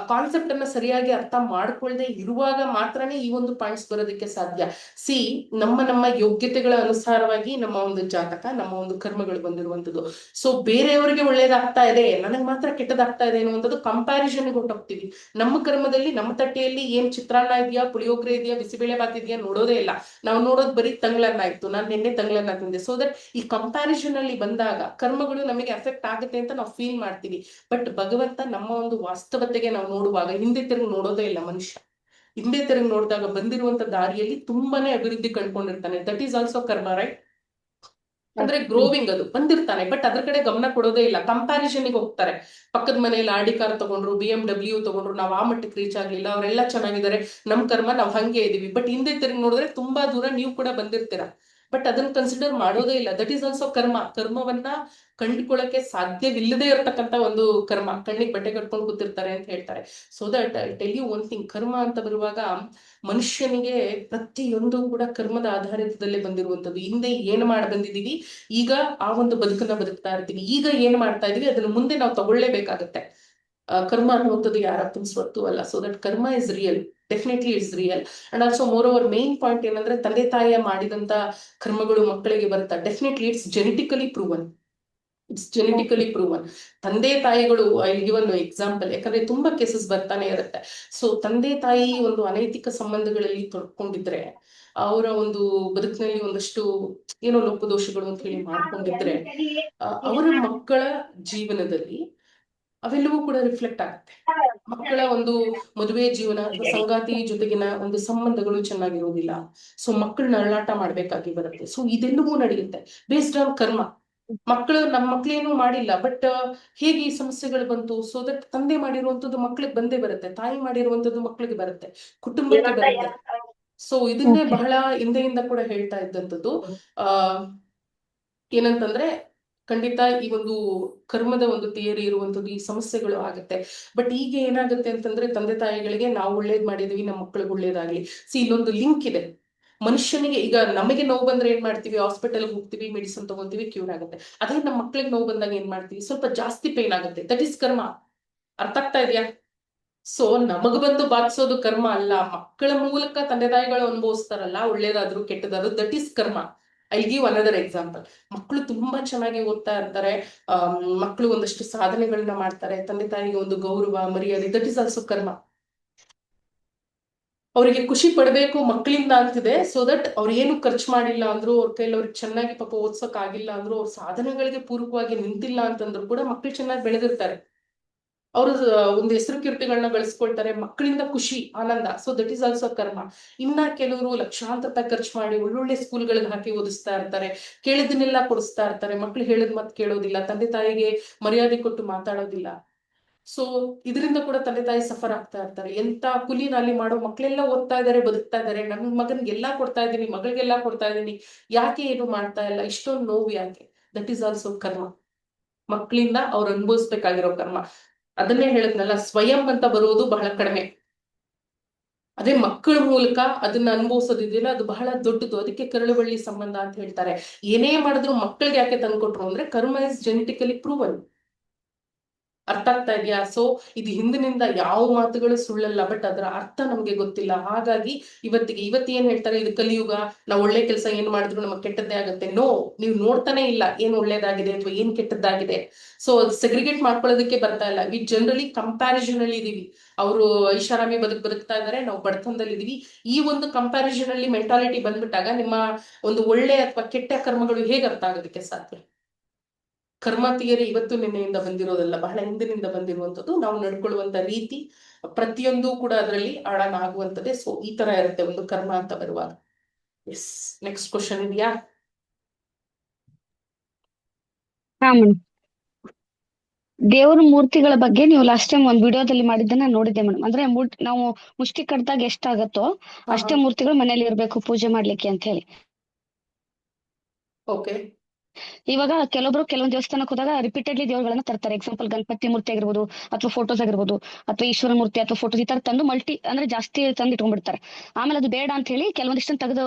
ಕಾನ್ಸೆಪ್ಟ್ ಅನ್ನ ಸರಿಯಾಗಿ ಅರ್ಥ ಮಾಡ್ಕೊಳ್ದೆ ಇರುವಾಗ ಮಾತ್ರನೇ ಈ ಒಂದು ಪಾಯಿಂಟ್ಸ್ ಬರೋದಕ್ಕೆ ಸಾಧ್ಯ. ಸಿ ನಮ್ಮ ನಮ್ಮ ಯೋಗ್ಯತೆಗಳ ಅನುಸಾರವಾಗಿ ನಮ್ಮ ಒಂದು ಜಾತಕ, ನಮ್ಮ ಒಂದು ಕರ್ಮಗಳು ಬಂದಿರುವಂತದ್ದು ಸೊ ಬೇರೆಯವರಿಗೆ ಒಳ್ಳೇದಾಗ್ತಾ ಇದೆ, ನನಗೆ ಮಾತ್ರ ಕೆಟ್ಟದಾಗ್ತಾ ಇದೆ ಅನ್ನುವಂಥದ್ದು ಕಂಪ್ಯಾರಿಸನ್ ಹೊಟ್ಟೋಗ್ತೀವಿ ನಮ್ಮ ಕರ್ಮದಲ್ಲಿ, ನಮ್ಮ ತಟ್ಟೆಯಲ್ಲಿ ಏನ್ ಚಿತ್ರಾನ್ನ ಇದೆಯಾ, ಪುಳಿಯೋಗರೆ ಇದೆಯಾ, ಬಿಸಿಬೇಳೆ ಬಾತ್ ಇದೆಯಾ ನೋಡೋದೇ ಇಲ್ಲ. ನಾವು ನೋಡೋದು ಬರೀ ತಂಗ್ಳನ್ನ ಆಯ್ತು ನಾನು ನಿನ್ನೆ ತಂಗ್ಳನ್ನ ತಿಂದೆ. ಸೊ ದಟ್ ಈ ಕಂಪ್ಯಾರಿಸನ್ ಅಲ್ಲಿ ಬಂದಾಗ ಕರ್ಮಗಳು ನಮಗೆ ಅಫೆಕ್ಟ್ ಆಗುತ್ತೆ ಅಂತ ನಾವು ಫೀಲ್ ಮಾಡ್ತೀವಿ. ಬಟ್ ಭಗವಂತ ನಮ್ಮ ಒಂದು ವಾಸ್ತವತೆಗೆ ನಾವು ನೋಡುವಾಗ, ಹಿಂದೆ ತಿರುಗಿ ನೋಡೋದೇ ಇಲ್ಲ ಮನುಷ್ಯ. ಹಿಂದೆ ತಿರುಗಿ ನೋಡಿದಾಗ ಬಂದಿರುವಂತ ದಾರಿಯಲ್ಲಿ ತುಂಬಾನೇ ಅಭಿವೃದ್ಧಿ ಕಂಡ್ಕೊಂಡಿರ್ತಾನೆ. That is also karma right ಅಂದ್ರೆ ಗ್ರೋವಿಂಗ್ ಅದು ಬಂದಿರ್ತಾನೆ ಬಟ್ ಅದ್ರ ಕಡೆ ಗಮನ ಕೊಡೋದೇ ಇಲ್ಲ. ಕಂಪ್ಯಾರಿಸನ್ ಹೋಗ್ತಾರೆ. ಪಕ್ಕದ ಮನೆಯಲ್ಲಿ ಆಡಿ ಕಾರ್ ತಗೊಂಡ್ರು ಬಿ ಎಂ ಡಬ್ಲ್ಯೂ ತಗೊಂಡ್ರು ನಾವ್ ಆ ಮಟ್ಟಕ್ಕೆ ರೀಚ್ ಆಗ್ಲಿಲ್ಲ ಅವರೆಲ್ಲ ಚೆನ್ನಾಗಿದ್ದಾರೆ ನಮ್ ಕರ್ಮ ನಾವ್ ಹಂಗೆ ಇದೀವಿ. ಬಟ್ ಹಿಂದೆ ತಿರುಗಿ ನೋಡಿದ್ರೆ ತುಂಬಾ ದೂರ ನೀವು ಕೂಡ ಬಂದಿರ್ತೀರಾ. ಬಟ್ ಅದನ್ನ ಕನ್ಸಿಡರ್ ಮಾಡೋದೇ ಇಲ್ಲ. ದಟ್ ಈಸ್ ಆಲ್ಸೋ ಕರ್ಮ. ಕರ್ಮವನ್ನ ಕಂಡುಕೊಳ್ಳಕ್ಕೆ ಸಾಧ್ಯವಿಲ್ಲದೆ ಇರತಕ್ಕಂತ ಒಂದು ಕರ್ಮ. ಕಣ್ಣಿಗೆ ಬಟ್ಟೆ ಕಟ್ಕೊಂಡು ಕೂತಿರ್ತಾರೆ ಅಂತ ಹೇಳ್ತಾರೆ. So that I tell you one thing ಕರ್ಮ ಅಂತ ಬರುವಾಗ ಮನುಷ್ಯನಿಗೆ ಪ್ರತಿಯೊಂದು ಕೂಡ ಕರ್ಮದ ಆಧಾರಿತದಲ್ಲೇ ಬಂದಿರುವಂತದ್ದು ಹಿಂದೆ ಏನ್ ಮಾಡಿ ಬಂದಿದೀವಿ ಈಗ ಆ ಒಂದು ಬದುಕನ್ನ ಬದುಕ್ತಾ ಇರ್ತೀವಿ. ಈಗ ಏನ್ ಮಾಡ್ತಾ ಇದೀವಿ ಅದನ್ನ ಮುಂದೆ ನಾವು ತಗೊಳ್ಳೇಬೇಕಾಗತ್ತೆ. ಕರ್ಮ ಅನ್ನುವಂಥದ್ದು ಯಾರಪ್ಪನ ಸ್ವತ್ತು ಅಲ್ಲ. So that karma is real definitely it's real and also moreover main point ಏನಂದ್ರೆ, ತಂದೆ ತಾಯಿಯ ಮಾಡಿದಂತ ಕರ್ಮಗಳು ಮಕ್ಕಳಿಗೆ ಬರುತ್ತಾ? Definitely it's genetically proven it's genetically proven ತಂದೆ ತಾಯಿಗಳು ಐ ಗಿವ್ ಒಂದು ಎಕ್ಸಾಂಪಲ್ ಯಾಕಂದ್ರೆ ತುಂಬಾ ಕೇಸಸ್ ಬರ್ತಾನೆ ಇರುತ್ತೆ. ಸೊ ತಂದೆ ತಾಯಿ ಒಂದು ಅನೈತಿಕ ಸಂಬಂಧಗಳಲ್ಲಿ ತೊಡ್ಕೊಂಡಿದ್ರೆ, ಅವರ ಒಂದು ಬದುಕಿನಲ್ಲಿ ಒಂದಷ್ಟು, ಏನೋ ಲೋಪದೋಷಗಳು ಅಂತ ಹೇಳಿ ಮಾಡ್ಕೊಂಡಿದ್ರೆ ಅವರ ಮಕ್ಕಳ ಜೀವನದಲ್ಲಿ ಅವೆಲ್ಲವೂ ಕೂಡ ರಿಫ್ಲೆಕ್ಟ್ ಆಗುತ್ತೆ. ಮಕ್ಕಳ ಒಂದು ಮದುವೆ ಜೀವನ ಸಂಗಾತಿ ಜೊತೆಗಿನ ಒಂದು ಸಂಬಂಧಗಳು ಚೆನ್ನಾಗಿರೋದಿಲ್ಲ. ಸೊ ಮಕ್ಕಳನ್ನ ನರಳಾಟ ಮಾಡ್ಬೇಕಾಗಿ ಬರುತ್ತೆ. ಸೊ ಇದೆಲ್ಲವೂ ನಡೆಯುತ್ತೆ. ಬೇಸ್ಡ್ ಆನ್ ಕರ್ಮ. ಮಕ್ಕಳು ನಮ್ಮ ಮಕ್ಳೇನು ಮಾಡಿಲ್ಲ ಬಟ್ ಹೇಗೆ ಈ ಸಮಸ್ಯೆಗಳು ಬಂತು? ಸೊ ದಟ್ ತಂದೆ ಮಾಡಿರುವಂತದ್ದು ಮಕ್ಳಿಗೆ ಬಂದೇ ಬರುತ್ತೆ ತಾಯಿ ಮಾಡಿರುವಂತದ್ದು ಮಕ್ಳಿಗೆ ಬರುತ್ತೆ ಕುಟುಂಬಕ್ಕೆ ಬರುತ್ತೆ. ಸೊ ಇದನ್ನೇ ಬಹಳ ಹಿಂದೆಯಿಂದ ಕೂಡ ಹೇಳ್ತಾ ಇದ್ದಂಥದ್ದು. ಆ ಏನಂತಂದ್ರೆ ಖಂಡಿತ ಈ ಒಂದು ಕರ್ಮದ ಒಂದು ಥಿಯರಿ ಇರುವಂತದ್ದು ಈ ಸಮಸ್ಯೆಗಳು ಆಗುತ್ತೆ. ಬಟ್ ಈಗ ಏನಾಗುತ್ತೆ ಅಂತಂದ್ರೆ ತಂದೆ ತಾಯಿಗಳಿಗೆ ನಾವು ಒಳ್ಳೇದ್ ಮಾಡಿದೀವಿ ನಮ್ಮ ಮಕ್ಕಳಿಗೆ ಒಳ್ಳೇದಾಗ್ಲಿ. ಸಿ ಇಲ್ಲೊಂದು ಲಿಂಕ್ ಇದೆ. ಮನುಷ್ಯನಿಗೆ ಈಗ ನಮಗೆ ನೋವು ಬಂದ್ರೆ ಏನ್ ಮಾಡ್ತೀವಿ? ಹಾಸ್ಪಿಟಲ್ ಹೋಗ್ತೀವಿ ಮೆಡಿಸಿನ್ ತಗೊಂತೀವಿ ಕ್ಯೂರ್ ಆಗುತ್ತೆ. ಅದೇ ನಮ್ಮ ಮಕ್ಳಿಗೆ ನೋವು ಬಂದಾಗ ಏನ್ ಮಾಡ್ತೀವಿ? ಸ್ವಲ್ಪ ಜಾಸ್ತಿ ಪೇನ್ ಆಗುತ್ತೆ. ದಟ್ ಇಸ್ ಕರ್ಮ ಅರ್ಥ ಆಗ್ತಾ ಇದೆಯಾ? ಸೊ ನಮಗ್ ಬಂದು ಬಾಧಿಸೋದು ಕರ್ಮ ಅಲ್ಲ. ಮಕ್ಕಳ ಮೂಲಕ ತಂದೆ ತಾಯಿಗಳು ಅನುಭವಿಸ್ತಾರಲ್ಲ, ಒಳ್ಳೇದಾದ್ರು ಕೆಟ್ಟದಾದ್ರು that is karma I give another example ಮಕ್ಕಳು ತುಂಬಾ ಚೆನ್ನಾಗಿ ಓದ್ತಾ ಇರ್ತಾರೆ. ಮಕ್ಕಳು ಒಂದಷ್ಟು ಸಾಧನೆಗಳನ್ನ ಮಾಡ್ತಾರೆ. ತಂದೆ ತಾಯಿಗೆ ಒಂದು ಗೌರವ, ಮರ್ಯಾದೆ ದಟ್ ಈಸ್ ಆಲ್ಸೋ ಕರ್ಮ ಅವರಿಗೆ ಖುಷಿ ಪಡ್ಬೇಕು ಮಕ್ಕಳಿಂದ ಅಂತಿದೆ ಸೊ ದಟ್ ಅವ್ರು ಏನು ಖರ್ಚು ಮಾಡಿಲ್ಲ ಅಂದ್ರು ಅವ್ರ ಕೈಲಿ ಅವ್ರಿಗೆ ಚೆನ್ನಾಗಿ ಪಾಪ ಓದ್ಸಕ್ ಆಗಿಲ್ಲ ಅಂದ್ರು ಅವ್ರ ಸಾಧನೆಗಳಿಗೆ ಪೂರಕವಾಗಿ ನಿಂತಿಲ್ಲ ಅಂತಂದ್ರು ಕೂಡ ಮಕ್ಕಳು ಚೆನ್ನಾಗಿ ಬೆಳೆದಿರ್ತಾರೆ. ಅವರು ಒಂದು ಹೆಸರು ಕೀರ್ತಿಗಳನ್ನ ಬೆಳೆಸ್ಕೊಳ್ತಾರೆ ಮಕ್ಕಳಿಂದ ಖುಷಿ, ಆನಂದ so that is also karma. ಇನ್ನ ಕೆಲವರು ಲಕ್ಷಾಂತರ ರೂಪಾಯಿ ಖರ್ಚು ಮಾಡಿ ಒಳ್ಳೊಳ್ಳೆ ಸ್ಕೂಲ್ಗಳಿಗೆ ಹಾಕಿ ಓದಿಸ್ತಾ ಇರ್ತಾರೆ ಕೇಳಿದನ್ನೆಲ್ಲ ಕೊಡಿಸ್ತಾ ಇರ್ತಾರೆ, ಮಕ್ಳು ಹೇಳಿದ್ ಮತ್ ಕೇಳೋದಿಲ್ಲ, ತಂದೆ ತಾಯಿಗೆ ಮರ್ಯಾದೆ ಕೊಟ್ಟು ಮಾತಾಡೋದಿಲ್ಲ. ಸೊ ಇದರಿಂದ ಕೂಡ ತಂದೆ ತಾಯಿ ಸಫರ್ ಆಗ್ತಾ ಇರ್ತಾರೆ. ಎಂತ ಕೂಲಿ ನಾಲಿ ಮಾಡೋ ಮಕ್ಳೆಲ್ಲ ಓದ್ತಾ ಇದಾರೆ ಬದುಕ್ತಾ ಇದಾರೆ ನನ್ ಮಗನ್ಗೆಲ್ಲಾ ಕೊಡ್ತಾ ಇದ್ದೀನಿ, ಮಗಳಿಗೆಲ್ಲ ಕೊಡ್ತಾ ಇದ್ದೀನಿ. ಯಾಕೆ ಏನು ಮಾಡ್ತಾ ಇಲ್ಲ? ಇಷ್ಟೊಂದು ನೋವು ಯಾಕೆ? ದಟ್ ಈಸ್ ಆಲ್ಸೋ ಕರ್ಮ ಮಕ್ಕಳಿಂದ ಅವ್ರು ಅನುಭವಿಸ್ಬೇಕಾಗಿರೋ ಕರ್ಮ ಅದನ್ನೇ ಹೇಳಿದ್ನಲ್ಲ, ಸ್ವಯಂ ಅಂತ ಬರುವುದು ಬಹಳ ಕಡಿಮೆ. ಅದೇ ಮಕ್ಕಳ ಮೂಲಕ ಅದನ್ನ ಅನುಭವಿಸೋದಿದೆಯಲ್ಲ ಅದು ಬಹಳ ದೊಡ್ಡದು. ಅದಕ್ಕೆ ಕರುಳುಬಳ್ಳಿ ಸಂಬಂಧ ಅಂತ ಹೇಳ್ತಾರೆ. ಏನೇ ಮಾಡಿದ್ರು ಮಕ್ಕಳಿಗೆ ಯಾಕೆ ತಂದ್ಕೊಟ್ರು ಅಂದ್ರೆ ಕರ್ಮ ಇಸ್ ಜೆನೆಟಿಕಲಿ ಪ್ರೂವನ್ ಅರ್ಥ ಆಗ್ತಾ ಇದೆಯಾ? ಸೊ ಇದು ಹಿಂದಿನಿಂದ ಯಾವ ಮಾತುಗಳು ಸುಳ್ಳಲ್ಲ ಬಟ್ ಅದರ ಅರ್ಥ ನಮ್ಗೆ ಗೊತ್ತಿಲ್ಲ. ಹಾಗಾಗಿ ಇವತ್ತಿಗೆ, ಇವತ್ತು ಏನ್ ಹೇಳ್ತಾರೆ? ಇದು ಕಲಿಯುಗ. ನಾವು ಒಳ್ಳೆ ಕೆಲಸ ಏನ್ ಮಾಡಿದ್ರು ನಮಗೆ ಕೆಟ್ಟದ್ದೇ ಆಗುತ್ತೆ. ನೋ ನೀವು ನೋಡ್ತಾನೆ ಇಲ್ಲ ಏನ್ ಒಳ್ಳೇದಾಗಿದೆ ಅಥವಾ ಏನ್ ಕೆಟ್ಟದ್ದಾಗಿದೆ. ಸೊ ಸೆಗ್ರಿಗೇಟ್ ಮಾಡ್ಕೊಳ್ಳೋದಕ್ಕೆ ಬರ್ತಾ ಇಲ್ಲ. ವಿ ಜನರಲಿ ಕಂಪ್ಯಾರಿಸನ್ ಅಲ್ಲಿ ಇದೀವಿ. ಅವರು ಐಷಾರಾಮಿ ಬದುಕ್ ಬದುಕ್ತಾ ಇದಾರೆ, ನಾವು ಬಡತನದಲ್ಲಿ ಇದೀವಿ ಈ ಒಂದು ಕಂಪ್ಯಾರಿಸನ್ ಅಲ್ಲಿ ಮೆಂಟಾಲಿಟಿ ಬಂದ್ಬಿಟ್ಟಾಗ ನಿಮ್ಮ ಒಂದು ಒಳ್ಳೆ ಅಥವಾ ಕೆಟ್ಟ ಕರ್ಮಗಳು ಹೇಗೆ ಅರ್ಥ ಆಗೋದಕ್ಕೆ ಸಾಧ್ಯ? ಕರ್ಮ ಇವತ್ತು ನಿನ್ನೆಯಿಂದ ಬಂದಿರೋದಲ್ಲ ಬಹಳ ಹಿಂದಿನಿಂದ ಬಂದಿರುವಂಥದ್ದು. ನಾವು ನಡ್ಕೊಳ್ಳುವಂತ ರೀತಿ ಪ್ರತಿಯೊಂದು ಕೂಡ ಅದರಲ್ಲಿ ಆಳನಾಗುವಂಥದ್ದೇ. ಸೊ ಈ ತರ ಇರುತ್ತೆ ಒಂದು ಕರ್ಮ ಅಂತ ಬರುವಾಗ. ಎಸ್ ನೆಕ್ಸ್ಟ್ ಕ್ವಶನ್ ಇದೆಯಾ? ದೇವರ ಮೂರ್ತಿಗಳ ಬಗ್ಗೆ ನೀವು ಲಾಸ್ಟ್ ಟೈಮ್ ಒಂದ್ ವಿಡಿಯೋದಲ್ಲಿ ಮಾಡಿದ್ದನ್ನ ನೋಡಿದ್ದೆ ಮೇಡಮ್ ಅಂದ್ರೆ ನಾವು ಮುಷ್ಟಿ ಕಟ್ಟಿದಾಗ ಎಷ್ಟಾಗತ್ತೋ ಅಷ್ಟೇ ಮೂರ್ತಿಗಳು ಮನೇಲಿ ಇರ್ಬೇಕು ಪೂಜೆ ಮಾಡ್ಲಿಕ್ಕೆ ಅಂತ ಹೇಳಿ ಓಕೆ ಇವಾಗ ಕೆಲವೊಬ್ರು ಕೆಲವೊಂದು ದೇವಸ್ಥಾನಕ್ಕೆ ಹೋದಾಗ ರಿಪೀಟೆಡ್ಲಿ ದೇವರುಗಳನ್ನ ತರ್ತಾರೆ. ಎಕ್ಸಾಂಪಲ್ ಗಣಪತಿ ಮೂರ್ತಿ ಆಗಿರ್ಬೋದು ಅಥವಾ ಫೋಟೋಸ್ ಆಗಿರ್ಬೋದು ಅಥವಾ ಈಶ್ವರ ಮೂರ್ತಿ ಅಥವಾ ಫೋಟೋಸ್ ಈ ತರ ತಂದು ಮಲ್ಟಿ ಅಂದ್ರೆ ಜಾಸ್ತಿ ತಂದು ಇಟ್ಕೊಂಡ್ಬಿಡ್ತಾರೆ. ಆಮೇಲೆ ಅದು ಬೇಡ ಅಂತ ಹೇಳಿ ಕೆಲವೊಂದಿಷ್ಟು ತೆಗೆದು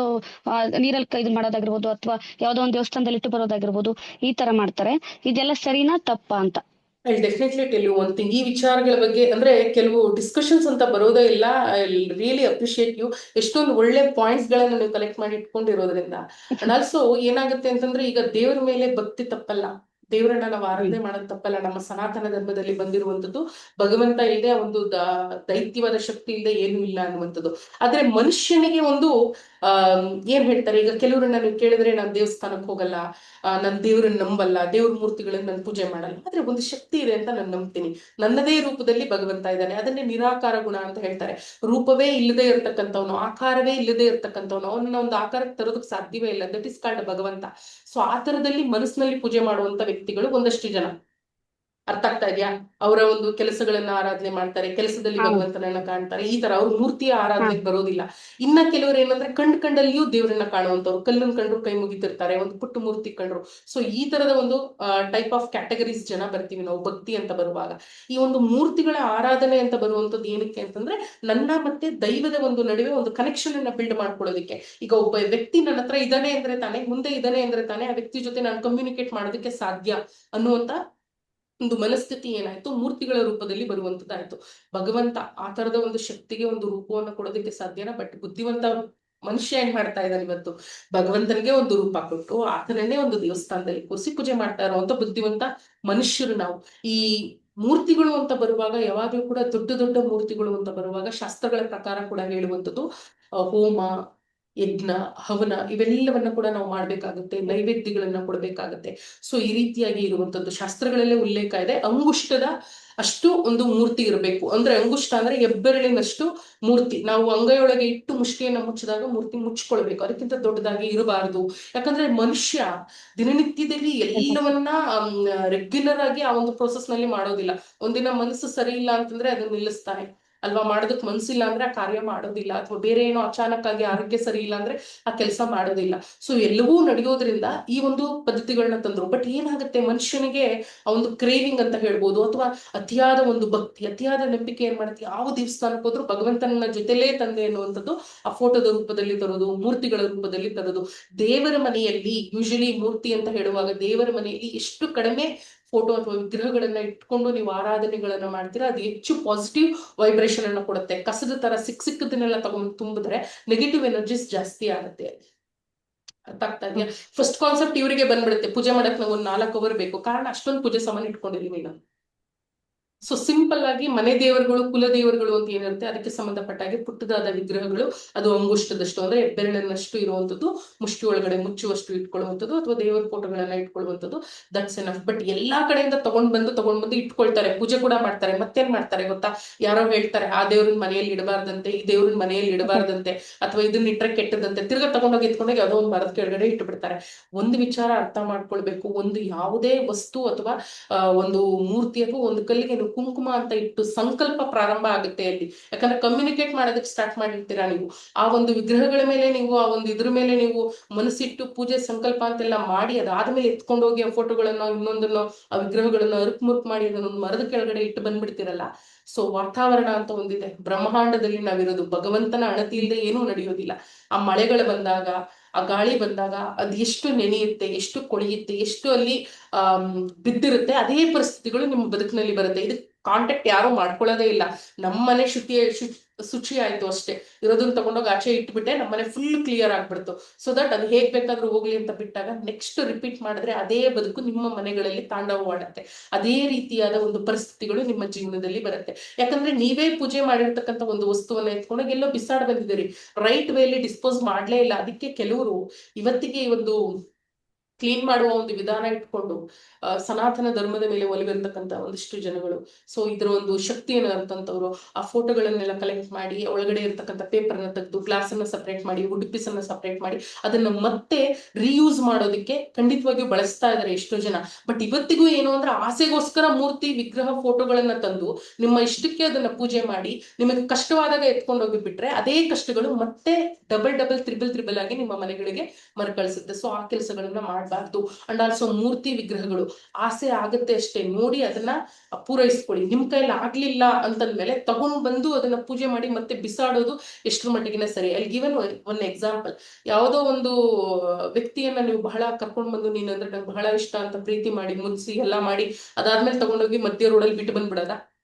ನೀರಲ್ಲಿ ಇದು ಮಾಡೋದಾಗಿರ್ಬೋದು ಅಥವಾ ಯಾವ್ದೋ ಒಂದು ದೇವಸ್ಥಾನದಲ್ಲಿ ಇಟ್ಟು ಬರೋದಾಗಿರ್ಬೋದು ಈ ತರ ಮಾಡ್ತಾರೆ. ಇದೆಲ್ಲ ಸರಿನಾ ತಪ್ಪಾ ಅಂತ. I definitely tell you one thing ಈ ವಿಚಾರಗಳ ಬಗ್ಗೆ ಅಂದ್ರೆ ಕೆಲವು ಡಿಸ್ಕಷನ್ಸ್ ಅಂತ ಬರೋದೇ ಇಲ್ಲ. ಐ ರಿಯಲಿ ಅಪ್ರಿಶಿಯೇಟ್ ಯು ಎಷ್ಟೊಂದು ಒಳ್ಳೆ ಪಾಯಿಂಟ್ಸ್ ಗಳನ್ನ ನೀವು ಕಲೆಕ್ಟ್ ಮಾಡಿ ಇಟ್ಕೊಂಡಿರೋದ್ರಿಂದ. ಅಂಡ್ ಆಲ್ಸೋ ಏನಾಗುತ್ತೆ ಅಂತಂದ್ರೆ ಈಗ ದೇವರ ಮೇಲೆ ಭಕ್ತಿ ತಪ್ಪಲ್ಲ. ದೇವರನ್ನ ನಾವು ಆರಾಧನೆ ಮಾಡೋದು ತಪ್ಪಲ್ಲ. ನಮ್ಮ ಸನಾತನ ಧರ್ಮದಲ್ಲಿ ಬಂದಿರುವಂತದ್ದು ಭಗವಂತ ಇಲ್ಲದೆ ಒಂದು ದೈತ್ಯವಾದ ಶಕ್ತಿ ಇಲ್ಲದೆ ಏನೂ ಇಲ್ಲ ಅನ್ನುವಂಥದ್ದು. ಆದ್ರೆ ಮನುಷ್ಯನಿಗೆ ಒಂದು ಏನ್ ಹೇಳ್ತಾರೆ? ಈಗ ಕೆಲವರು ನೀವು ಕೇಳಿದ್ರೆ ನಾನು ದೇವಸ್ಥಾನಕ್ಕೆ ಹೋಗಲ್ಲ ನನ್ನ ನಾನ್ ದೇವ್ರನ್ನ ನಂಬಲ್ಲ, ದೇವ್ರ ಮೂರ್ತಿಗಳನ್ನ ನಾನು ಪೂಜೆ ಮಾಡಲ್ಲ. ಆದ್ರೆ ಒಂದು ಶಕ್ತಿ ಇದೆ ಅಂತ ನಾನು ನಂಬ್ತೀನಿ. ನನ್ನದೇ ರೂಪದಲ್ಲಿ ಭಗವಂತ ಇದ್ದಾನೆ. ಅದನ್ನೇ ನಿರಾಕಾರ ಗುಣ ಅಂತ ಹೇಳ್ತಾರೆ. ರೂಪವೇ ಇಲ್ಲದೆ ಇರ್ತಕ್ಕಂಥವ್ನು, ಆಕಾರವೇ ಇಲ್ಲದೆ ಇರ್ತಕ್ಕಂಥವ್ನು ಅವನ್ನ ಒಂದು ಆಕಾರಕ್ಕೆ ತರೋದಕ್ಕೆ ಸಾಧ್ಯವೇ ಇಲ್ಲ. ದಟ್ ಇಸ್ ಕಾಲ್ಡ್ ಭಗವಂತ. ಸೊ ಆ ತರದಲ್ಲಿ ಮನಸ್ಸಿನಲ್ಲಿ ಪೂಜೆ ಮಾಡುವಂತ ವ್ಯಕ್ತಿಗಳು ಒಂದಷ್ಟು ಜನ. ಅರ್ಥ ಆಗ್ತಾ ಇದೆಯಾ? ಅವರ ಒಂದು ಕೆಲಸಗಳನ್ನ ಆರಾಧನೆ ಮಾಡ್ತಾರೆ ಕೆಲಸದಲ್ಲಿ. ಭಗವಂತನನ್ನ ಕಾಣ್ತಾರೆ ಈ ತರ ಅವ್ರ ಮೂರ್ತಿಯ ಆರಾಧನೆಗೆ ಬರೋದಿಲ್ಲ. ಇನ್ನ ಕೆಲವರು ಏನಂದ್ರೆ ಕಂಡ್ ಕಂಡಲ್ಲಿಯೂ ದೇವರನ್ನ ಕಾಣುವಂತವ್ರು ಕಲ್ಲನ್ ಕಂಡ್ರು ಕೈ ಮುಗಿತಿರ್ತಾರೆ ಒಂದು ಪುಟ್ಟು ಮೂರ್ತಿ ಕಂಡ್ರು. ಸೊ ಈ ತರದ ಒಂದು ಟೈಪ್ ಆಫ್ ಕ್ಯಾಟಗರೀಸ್ ಜನ ಬರ್ತೀವಿ ನಾವು ಭಕ್ತಿ ಅಂತ ಬರುವಾಗ. ಈ ಒಂದು ಮೂರ್ತಿಗಳ ಆರಾಧನೆ ಅಂತ ಬರುವಂತದ್ದು ಏನಕ್ಕೆ ಅಂತಂದ್ರೆ ನನ್ನ ಮತ್ತೆ ದೈವದ ಒಂದು ನಡುವೆ ಒಂದು ಕನೆಕ್ಷನ್ ಅನ್ನ ಬಿಲ್ಡ್ ಮಾಡ್ಕೊಳ್ಳೋದಕ್ಕೆ. ಈಗ ಒಬ್ಬ ವ್ಯಕ್ತಿ ನನ್ನ ಹತ್ರ ಇದಾನೆ ಅಂದ್ರೆ ತಾನೆ ಮುಂದೆ ಇದಾನೆ ಅಂದ್ರೆ ತಾನೆ ಆ ವ್ಯಕ್ತಿ ಜೊತೆ ನಾನು ಕಮ್ಯುನಿಕೇಟ್ ಮಾಡೋದಕ್ಕೆ ಸಾಧ್ಯ ಅನ್ನುವಂತ ಒಂದು ಮನಸ್ಥಿತಿ ಏನಾಯ್ತು? ಮೂರ್ತಿಗಳ ರೂಪದಲ್ಲಿ ಬರುವಂತದ್ದಾಯ್ತು. ಭಗವಂತ ಆ ತರದ ಒಂದು ಶಕ್ತಿಗೆ ಒಂದು ರೂಪವನ್ನು ಕೊಡೋದಕ್ಕೆ ಸಾಧ್ಯನ? ಬಟ್ ಬುದ್ಧಿವಂತ ಮನುಷ್ಯ ಏನ್ ಮಾಡ್ತಾ ಇದ್ದಾನೆ ಇವತ್ತು? ಭಗವಂತನಿಗೆ ಒಂದು ರೂಪ ಕೊಟ್ಟು ಆತನನ್ನೇ ಒಂದು ದೇವಸ್ಥಾನದಲ್ಲಿ ಕೂರಿಸಿ ಪೂಜೆ ಮಾಡ್ತಾ ಇರುವಂತ ಬುದ್ಧಿವಂತ ಮನುಷ್ಯರು ನಾವು. ಈ ಮೂರ್ತಿಗಳು ಅಂತ ಬರುವಾಗ ಯಾವಾಗ್ಲೂ ಕೂಡ ದೊಡ್ಡ ದೊಡ್ಡ ಮೂರ್ತಿಗಳು ಅಂತ ಬರುವಾಗ ಶಾಸ್ತ್ರಗಳ ಪ್ರಕಾರ ಕೂಡ ಹೇಳುವಂಥದ್ದು ಹೋಮ ಯಜ್ಞ, ಹವನ ಇವೆಲ್ಲವನ್ನ ಕೂಡ ನಾವು ಮಾಡ್ಬೇಕಾಗುತ್ತೆ, ನೈವೇದ್ಯಗಳನ್ನ ಕೊಡ್ಬೇಕಾಗತ್ತೆ. ಸೊ ಈ ರೀತಿಯಾಗಿ ಇರುವಂತದ್ದು ಶಾಸ್ತ್ರಗಳಲ್ಲೇ ಉಲ್ಲೇಖ ಇದೆ. ಅಂಗುಷ್ಟದ ಅಷ್ಟು ಒಂದು ಮೂರ್ತಿ ಇರಬೇಕು. ಅಂದ್ರೆ ಅಂಗುಷ್ಟ ಅಂದ್ರೆ ಹೆಬ್ಬೆರಳಿನಷ್ಟು ಮೂರ್ತಿ. ನಾವು ಅಂಗೈಯೊಳಗೆ ಇಟ್ಟು ಮುಷ್ಟಿಯನ್ನ ಮುಚ್ಚಿದಾಗ ಮೂರ್ತಿ ಮುಚ್ಕೊಳ್ಬೇಕು ಅದಕ್ಕಿಂತ ದೊಡ್ಡದಾಗಿ ಇರಬಾರದು. ಯಾಕಂದ್ರೆ ಮನುಷ್ಯ ದಿನನಿತ್ಯದಲ್ಲಿ ಎಲ್ಲವನ್ನ ರೆಗ್ಯುಲರ್ ಆಗಿ ಆ ಒಂದು ಪ್ರೊಸೆಸ್ನಲ್ಲಿ ಮಾಡೋದಿಲ್ಲ. ಒಂದಿನ ಮನಸ್ಸು ಸರಿ ಇಲ್ಲ ಅಂತಂದ್ರೆ ಅದನ್ನ ನಿಲ್ಲಿಸ್ತಾನೆ. ಅಲ್ವಾ? ಮಾಡೋದಕ್ಕೆ ಮನ್ಸಿಲ್ಲ ಅಂದ್ರೆ ಆ ಕಾರ್ಯ ಮಾಡೋದಿಲ್ಲ ಅಥವಾ ಬೇರೆ ಏನೋ ಅಚಾನಕ್ ಆಗಿ ಆರೋಗ್ಯ ಸರಿ ಇಲ್ಲ ಅಂದ್ರೆ ಆ ಕೆಲಸ ಮಾಡೋದಿಲ್ಲ. ಸೊ ಎಲ್ಲವೂ ನಡೆಯೋದ್ರಿಂದ ಈ ಒಂದು ಪದ್ಧತಿಗಳನ್ನ ತಂದ್ರು. ಬಟ್ ಏನಾಗುತ್ತೆ? ಮನುಷ್ಯನಿಗೆ ಆ ಒಂದು ಕ್ರೇವಿಂಗ್ ಅಂತ ಹೇಳ್ಬೋದು ಅಥವಾ ಅತಿಯಾದ ಒಂದು ಭಕ್ತಿ, ಅತಿಯಾದ ನಂಬಿಕೆ ಏನ್ ಮಾಡುತ್ತೆ? ಯಾವ ದೇವಸ್ಥಾನಕ್ಕೆ ಹೋದ್ರು ಭಗವಂತನ ಜೊತೆಲೇ ತಂದೆ ಅನ್ನುವಂಥದ್ದು ಆ ಫೋಟೋದ ರೂಪದಲ್ಲಿ ತರೋದು, ಮೂರ್ತಿಗಳ ರೂಪದಲ್ಲಿ ತರೋದು. ದೇವರ ಮನೆಯಲ್ಲಿ ಯೂಶಲಿ ಮೂರ್ತಿ ಅಂತ ಹೇಳುವಾಗ ದೇವರ ಮನೆಯಲ್ಲಿ ಎಷ್ಟು ಕಡಿಮೆ ಫೋಟೋ ಅಥವಾ ವಿಗ್ರಹಗಳನ್ನ ಇಟ್ಕೊಂಡು ನೀವು ಆರಾಧನೆಗಳನ್ನ ಮಾಡ್ತೀರಾ ಅದು ಹೆಚ್ಚು ಪಾಸಿಟಿವ್ ವೈಬ್ರೇಷನ್ ಅನ್ನ ಕೊಡುತ್ತೆ. ಕಸದ ತರ ಸಿಕ್ ಸಿಕ್ಕದನ್ನೆಲ್ಲ ತಗೊಂಡು ತುಂಬಿದ್ರೆ ನೆಗೆಟಿವ್ ಎನರ್ಜೀಸ್ ಜಾಸ್ತಿ ಆಗುತ್ತೆ. ಅರ್ಥ ಆಗ್ತಾ ಇದೆಯಾ? ಫಸ್ಟ್ ಕಾನ್ಸೆಪ್ಟ್ ಇವರಿಗೆ ಬಂದ್ಬಿಡುತ್ತೆ. ಪೂಜೆ ಮಾಡಕ್ ನಾವು ಒಂದ್ ನಾಲ್ಕು ಅವರ್ ಬೇಕು. ಕಾರಣ ಅಷ್ಟೊಂದು ಪೂಜೆ ಸಾಮಾನು ಇಟ್ಕೊಂಡಿದೀವಿ ನಾವು ಸೊ ಸಿಂಪಲ್ ಆಗಿ ಮನೆ ದೇವರುಗಳು, ಕುಲ ದೇವರುಗಳು ಅಂತ ಏನಿರುತ್ತೆ, ಅದಕ್ಕೆ ಸಂಬಂಧಪಟ್ಟ ಹಾಗೆ ಪುಟ್ಟದಾದ ವಿಗ್ರಹಗಳು, ಅದು ಅಂಗುಷ್ಟದಷ್ಟು ಅಂದ್ರೆ ಬೆರಳಿನಷ್ಟು ಇರುವಂತದ್ದು ಮುಷ್ಟಿ ಒಳಗಡೆ ಮುಚ್ಚುವಷ್ಟು ಇಟ್ಕೊಳ್ಳುವಂಥದ್ದು, ಅಥವಾ ದೇವರ ಫೋಟೋಗಳನ್ನ ಇಟ್ಕೊಳ್ಳುವಂಥದ್ದು ದಟ್ಸ್ ಎನಫ್ ಬಟ್ ಎಲ್ಲಾ ಕಡೆಯಿಂದ ತಗೊಂಡ್ ಬಂದು ತಗೊಂಡ್ ಬಂದು ಇಟ್ಕೊಳ್ತಾರೆ, ಪೂಜೆ ಕೂಡ ಮಾಡ್ತಾರೆ, ಮತ್ತೇನ್ ಮಾಡ್ತಾರೆ ಗೊತ್ತಾ? ಯಾರೋ ಹೇಳ್ತಾರೆ, ಆ ದೇವ್ರನ್ನ ಮನೆಯಲ್ಲಿ ಇಡಬಾರ್ದಂತೆ, ಈ ದೇವ್ರನ್ನ ಮನೆಯಲ್ಲಿ ಇಡಬಾರ್ದಂತೆ, ಅಥವಾ ಇದನ್ನ ಇಟ್ರೆ ಕೆಟ್ಟದಂತೆ, ತಿರ್ಗಾ ತಗೊಂಡೋಗಿ ಎತ್ಕೊಂಡೋಗಿ ಯಾವುದೋ ಒಂದು ಮರದ ಕೆಳಗಡೆ ಇಟ್ಬಿಡ್ತಾರೆ. ಒಂದು ವಿಚಾರ ಅರ್ಥ ಮಾಡ್ಕೊಳ್ಬೇಕು, ಒಂದು ಯಾವುದೇ ವಸ್ತು ಅಥವಾ ಒಂದು ಮೂರ್ತಿ ಅಥವಾ ಒಂದು ಕಲ್ಲಿಗೆ ಕುಂಕುಮ ಅಂತ ಇಟ್ಟು ಸಂಕಲ್ಪ ಪ್ರಾರಂಭ ಆಗುತ್ತೆ ಅಲ್ಲಿ. ಯಾಕಂದ್ರೆ ಕಮ್ಯುನಿಕೇಟ್ ಮಾಡೋದಕ್ಕೆ ಸ್ಟಾರ್ಟ್ ಮಾಡಿರ್ತೀರಾ ನೀವು. ಆ ಒಂದು ವಿಗ್ರಹಗಳ ಮೇಲೆ ನೀವು, ಆ ಒಂದು ಇದ್ರ ಮೇಲೆ ನೀವು ಮನಸ್ಸಿಟ್ಟು ಪೂಜೆ ಸಂಕಲ್ಪ ಅಂತೆಲ್ಲ ಮಾಡಿ, ಅದಾದ್ಮೇಲೆ ಎತ್ಕೊಂಡು ಹೋಗಿ ಆ ಫೋಟೋಗಳನ್ನ ಇನ್ನೊಂದನ್ನು, ಆ ವಿಗ್ರಹಗಳನ್ನ ಅರ್ಕ್ ಮುರ್ಕ್ ಮಾಡಿ, ಅದನ್ನ ಮರದ ಕೆಳಗಡೆ ಇಟ್ಟು ಬಂದ್ಬಿಡ್ತೀರಲ್ಲ. ಸೊ ವಾತಾವರಣ ಅಂತ ಒಂದಿದೆ. ಬ್ರಹ್ಮಾಂಡದಲ್ಲಿ ನಾವಿರೋದು. ಭಗವಂತನ ಅಣತಿ ಇಲ್ಲದೆ ಏನೂ ನಡೆಯೋದಿಲ್ಲ. ಆ ಮಳೆಗಳು ಬಂದಾಗ ಆ ಗಾಳಿ ಬಂದಾಗ ಅದು ಎಷ್ಟು ನೆನೆಯುತ್ತೆ, ಎಷ್ಟು ಕೊಳೆಯುತ್ತೆ, ಎಷ್ಟು ಅಲ್ಲಿ ಆ ಬಿದ್ದಿರುತ್ತೆ, ಅದೇ ಪರಿಸ್ಥಿತಿಗಳು ನಿಮ್ಮ ಬದುಕಿನಲ್ಲಿ ಬರುತ್ತೆ. ಇದು ಕಾಂಟ್ಯಾಕ್ಟ್ ಯಾರು ಮಾಡ್ಕೊಳ್ಳೋದೇ ಇಲ್ಲ. ನಮ್ಮನೆ ಶುಚಿ ಶು- ಶುಚಿ ಆಯ್ತು ಅಷ್ಟೇ. ಇರೋದನ್ನ ತಗೊಂಡೋಗಿ ಆಚೆ ಇಟ್ಬಿಟ್ಟೆ, ನಮ್ಮನೆ ಫುಲ್ ಕ್ಲಿಯರ್ ಆಗ್ಬಿಡ್ತು. ಸೊ ದಟ್ ಅದು ಹೇಗ್ ಬೇಕಾದ್ರೂ ಹೋಗ್ಲಿ ಅಂತ ಬಿಟ್ಟಾಗ ನೆಕ್ಸ್ಟ್ ರಿಪೀಟ್ ಮಾಡಿದ್ರೆ ಅದೇ ಬದುಕು ನಿಮ್ಮ ಮನೆಗಳಲ್ಲಿ ತಾಂಡವವಾಡುತ್ತೆ ಅದೇ ರೀತಿಯಾದ ಒಂದು ಪರಿಸ್ಥಿತಿಗಳು ನಿಮ್ಮ ಜೀವನದಲ್ಲಿ ಬರುತ್ತೆ. ಯಾಕಂದ್ರೆ ನೀವೇ ಪೂಜೆ ಮಾಡಿರ್ತಕ್ಕಂಥ ಒಂದು ವಸ್ತುವನ್ನ ಎತ್ಕೊಂಡೋಗಿ ಎಲ್ಲೋ ಬಿಸಾಡ್ ಬಂದಿದ್ದೀರಿ. ರೈಟ್ ವೇಲಿ ಡಿಸ್ಪೋಸ್ ಮಾಡ್ಲೇ ಇಲ್ಲ. ಅದಕ್ಕೆ ಕೆಲವರು ಇವತ್ತಿಗೆ ಒಂದು ಕ್ಲೀನ್ ಮಾಡುವ ಒಂದು ವಿಧಾನ ಇಟ್ಕೊಂಡು ಸನಾತನ ಧರ್ಮದ ಮೇಲೆ ಒಲವಿರ್ತಕ್ಕಂಥ ಒಂದಿಷ್ಟು ಜನಗಳು. ಸೊ ಇದರ ಒಂದು ಶಕ್ತಿಯನ್ನು ಅರ್ಥಂತವ್ರು ಆ ಫೋಟೋಗಳನ್ನೆಲ್ಲ ಕಲೆಕ್ಟ್ ಮಾಡಿ, ಒಳಗಡೆ ಇರ್ತಕ್ಕಂಥ ಪೇಪರ್ನ ತೆಗೆದು ಗ್ಲಾಸ್ ಅನ್ನ ಸಪರೇಟ್ ಮಾಡಿ ವುಡ್ ಪೀಸ್ ಅನ್ನ ಸಪರೇಟ್ ಮಾಡಿ, ಅದನ್ನ ಮತ್ತೆ ರೀಯೂಸ್ ಮಾಡೋದಕ್ಕೆ ಖಂಡಿತವಾಗಿಯೂ ಬಳಸ್ತಾ ಇದ್ದಾರೆ ಎಷ್ಟೋ ಜನ. ಬಟ್ ಇವತ್ತಿಗೂ ಏನು ಅಂದ್ರೆ ಆಸೆಗೋಸ್ಕರ ಮೂರ್ತಿ, ವಿಗ್ರಹ, ಫೋಟೋಗಳನ್ನ ತಂದು, ನಿಮ್ಮ ಇಷ್ಟಕ್ಕೆ ಅದನ್ನ ಪೂಜೆ ಮಾಡಿ, ನಿಮಗೆ ಕಷ್ಟವಾದಾಗ ಎತ್ಕೊಂಡು ಹೋಗಿ ಬಿಟ್ರೆ ಅದೇ ಕಷ್ಟಗಳು ಮತ್ತೆ ಡಬಲ್ ಡಬಲ್ ತ್ರಿಬಲ್ ತ್ರಿಬಲ್ ಆಗಿ ನಿಮ್ಮ ಮನೆಗಳಿಗೆ ಮರುಕಳಿಸುತ್ತೆ. ಸೊ ಆ ಕೆಲಸಗಳನ್ನ ಮಾಡಬಾರ್ದು ಅಂಡ್ ಆಲ್ಸೋ ಮೂರ್ತಿ ವಿಗ್ರಹಗಳು. ಆಸೆ ಆಗುತ್ತೆ ಅಷ್ಟೇ. ನೋಡಿ ಅದನ್ನ ಪೂರೈಸ್ಕೊಳ್ಳಿ. ನಿಮ್ ಕೈಲಿ ಆಗ್ಲಿಲ್ಲ ಅಂತಂದ್ಮೇಲೆ ತಗೊಂಡ್ ಬಂದು ಅದನ್ನ ಪೂಜೆ ಮಾಡಿ ಮತ್ತೆ ಬಿಸಾಡೋದು ಎಷ್ಟರ ಮಟ್ಟಿಗಿನ ಸರಿ. ಅಲ್ಲಿ ಗಿವನ್ ಒನ್ ಎಕ್ಸಾಂಪಲ್ ಯಾವುದೋ ಒಂದು ವ್ಯಕ್ತಿಯನ್ನ ನೀವು ಬಹಳ ಕರ್ಕೊಂಡ್ ಬಂದು ನೀನ್ ಅಂದ್ರೆ ನಂಗೆ ಬಹಳ ಇಷ್ಟ ಅಂತ ಪ್ರೀತಿ ಮಾಡಿ ಮುನ್ಸಿ ಎಲ್ಲಾ ಮಾಡಿ, ಅದಾದ್ಮೇಲೆ ತಗೊಂಡೋಗಿ ಮಧ್ಯ ರೋಡಲ್ಲಿ ಬಿಟ್ಟು ಬಂದ್ಬಿಡೋದ?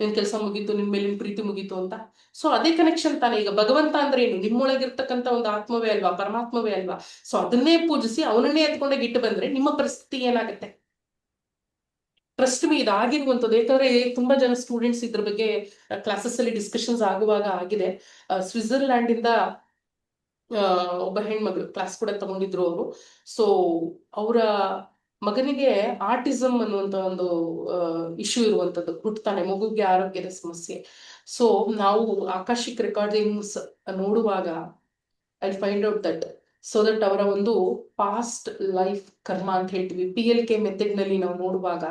ನಿನ್ ಕೆಲಸ ಮುಗೀತು, ನಿನ್ ಮೇಲಿನ ಪ್ರೀತಿ ಮುಗೀತು ಅಂತ. ಸೊ ಅದೇ ಕನೆಕ್ಷನ್ ತಾನೇ. ಈಗ ಭಗವಂತ ಅಂದ್ರೆ ಏನು? ನಿಮ್ಮೊಳಗಿರ್ತಕ್ಕಂಥ ಒಂದು ಆತ್ಮವೇ ಅಲ್ವಾ? ಪರಮಾತ್ಮವೇ ಅಲ್ವಾ? ಸೊ ಅದನ್ನೇ ಪೂಜಿಸಿ ಅವನನ್ನೇ ಎತ್ಕೊಂಡಾಗ ಇಟ್ಟು ಬಂದ್ರೆ ನಿಮ್ಮ ಪರಿಸ್ಥಿತಿ ಏನಾಗುತ್ತೆ? ಟ್ರಸ್ಟ್ ಮೀ ಇದಾಗಿರುವಂಥದ್ದು ಯಾಕಂದ್ರೆ ತುಂಬಾ ಜನ ಸ್ಟೂಡೆಂಟ್ಸ್ ಇದ್ರ ಬಗ್ಗೆ ಕ್ಲಾಸಸ್ ಅಲ್ಲಿ ಡಿಸ್ಕಷನ್ಸ್ ಆಗುವಾಗ ಆಗಿದೆ. ಸ್ವಿಟ್ಜರ್ಲ್ಯಾಂಡ್ ಇಂದ ಒಬ್ಬ ಹೆಣ್ಮಗಳು ಕ್ಲಾಸ್ ಕೂಡ ತಗೊಂಡಿದ್ರು ಅವರು. ಸೊ ಅವರ ಮಗನಿಗೆ ಆಟಿಸಮ್ ಅನ್ನುವಂತ ಒಂದು ಇಶ್ಯೂ ಇರುವಂತದ್ದು ಹುಟ್ಟುತ್ತಾನೆ ಮಗುಗೆ ಆರೋಗ್ಯದ ಸಮಸ್ಯೆ. ಸೊ ನಾವು ಆಕಾಶಿಕ್ ರೆಕಾರ್ಡಿಂಗ್ಸ್ ನೋಡುವಾಗ I find out that so that ಅವರ ಒಂದು ಪಾಸ್ಟ್ ಲೈಫ್ ಕರ್ಮ ಅಂತ ಹೇಳ್ತೀವಿ. ಪಿ ಎಲ್ ಕೆ ಮೆಥಡ್ನಲ್ಲಿ ನಾವು ನೋಡುವಾಗ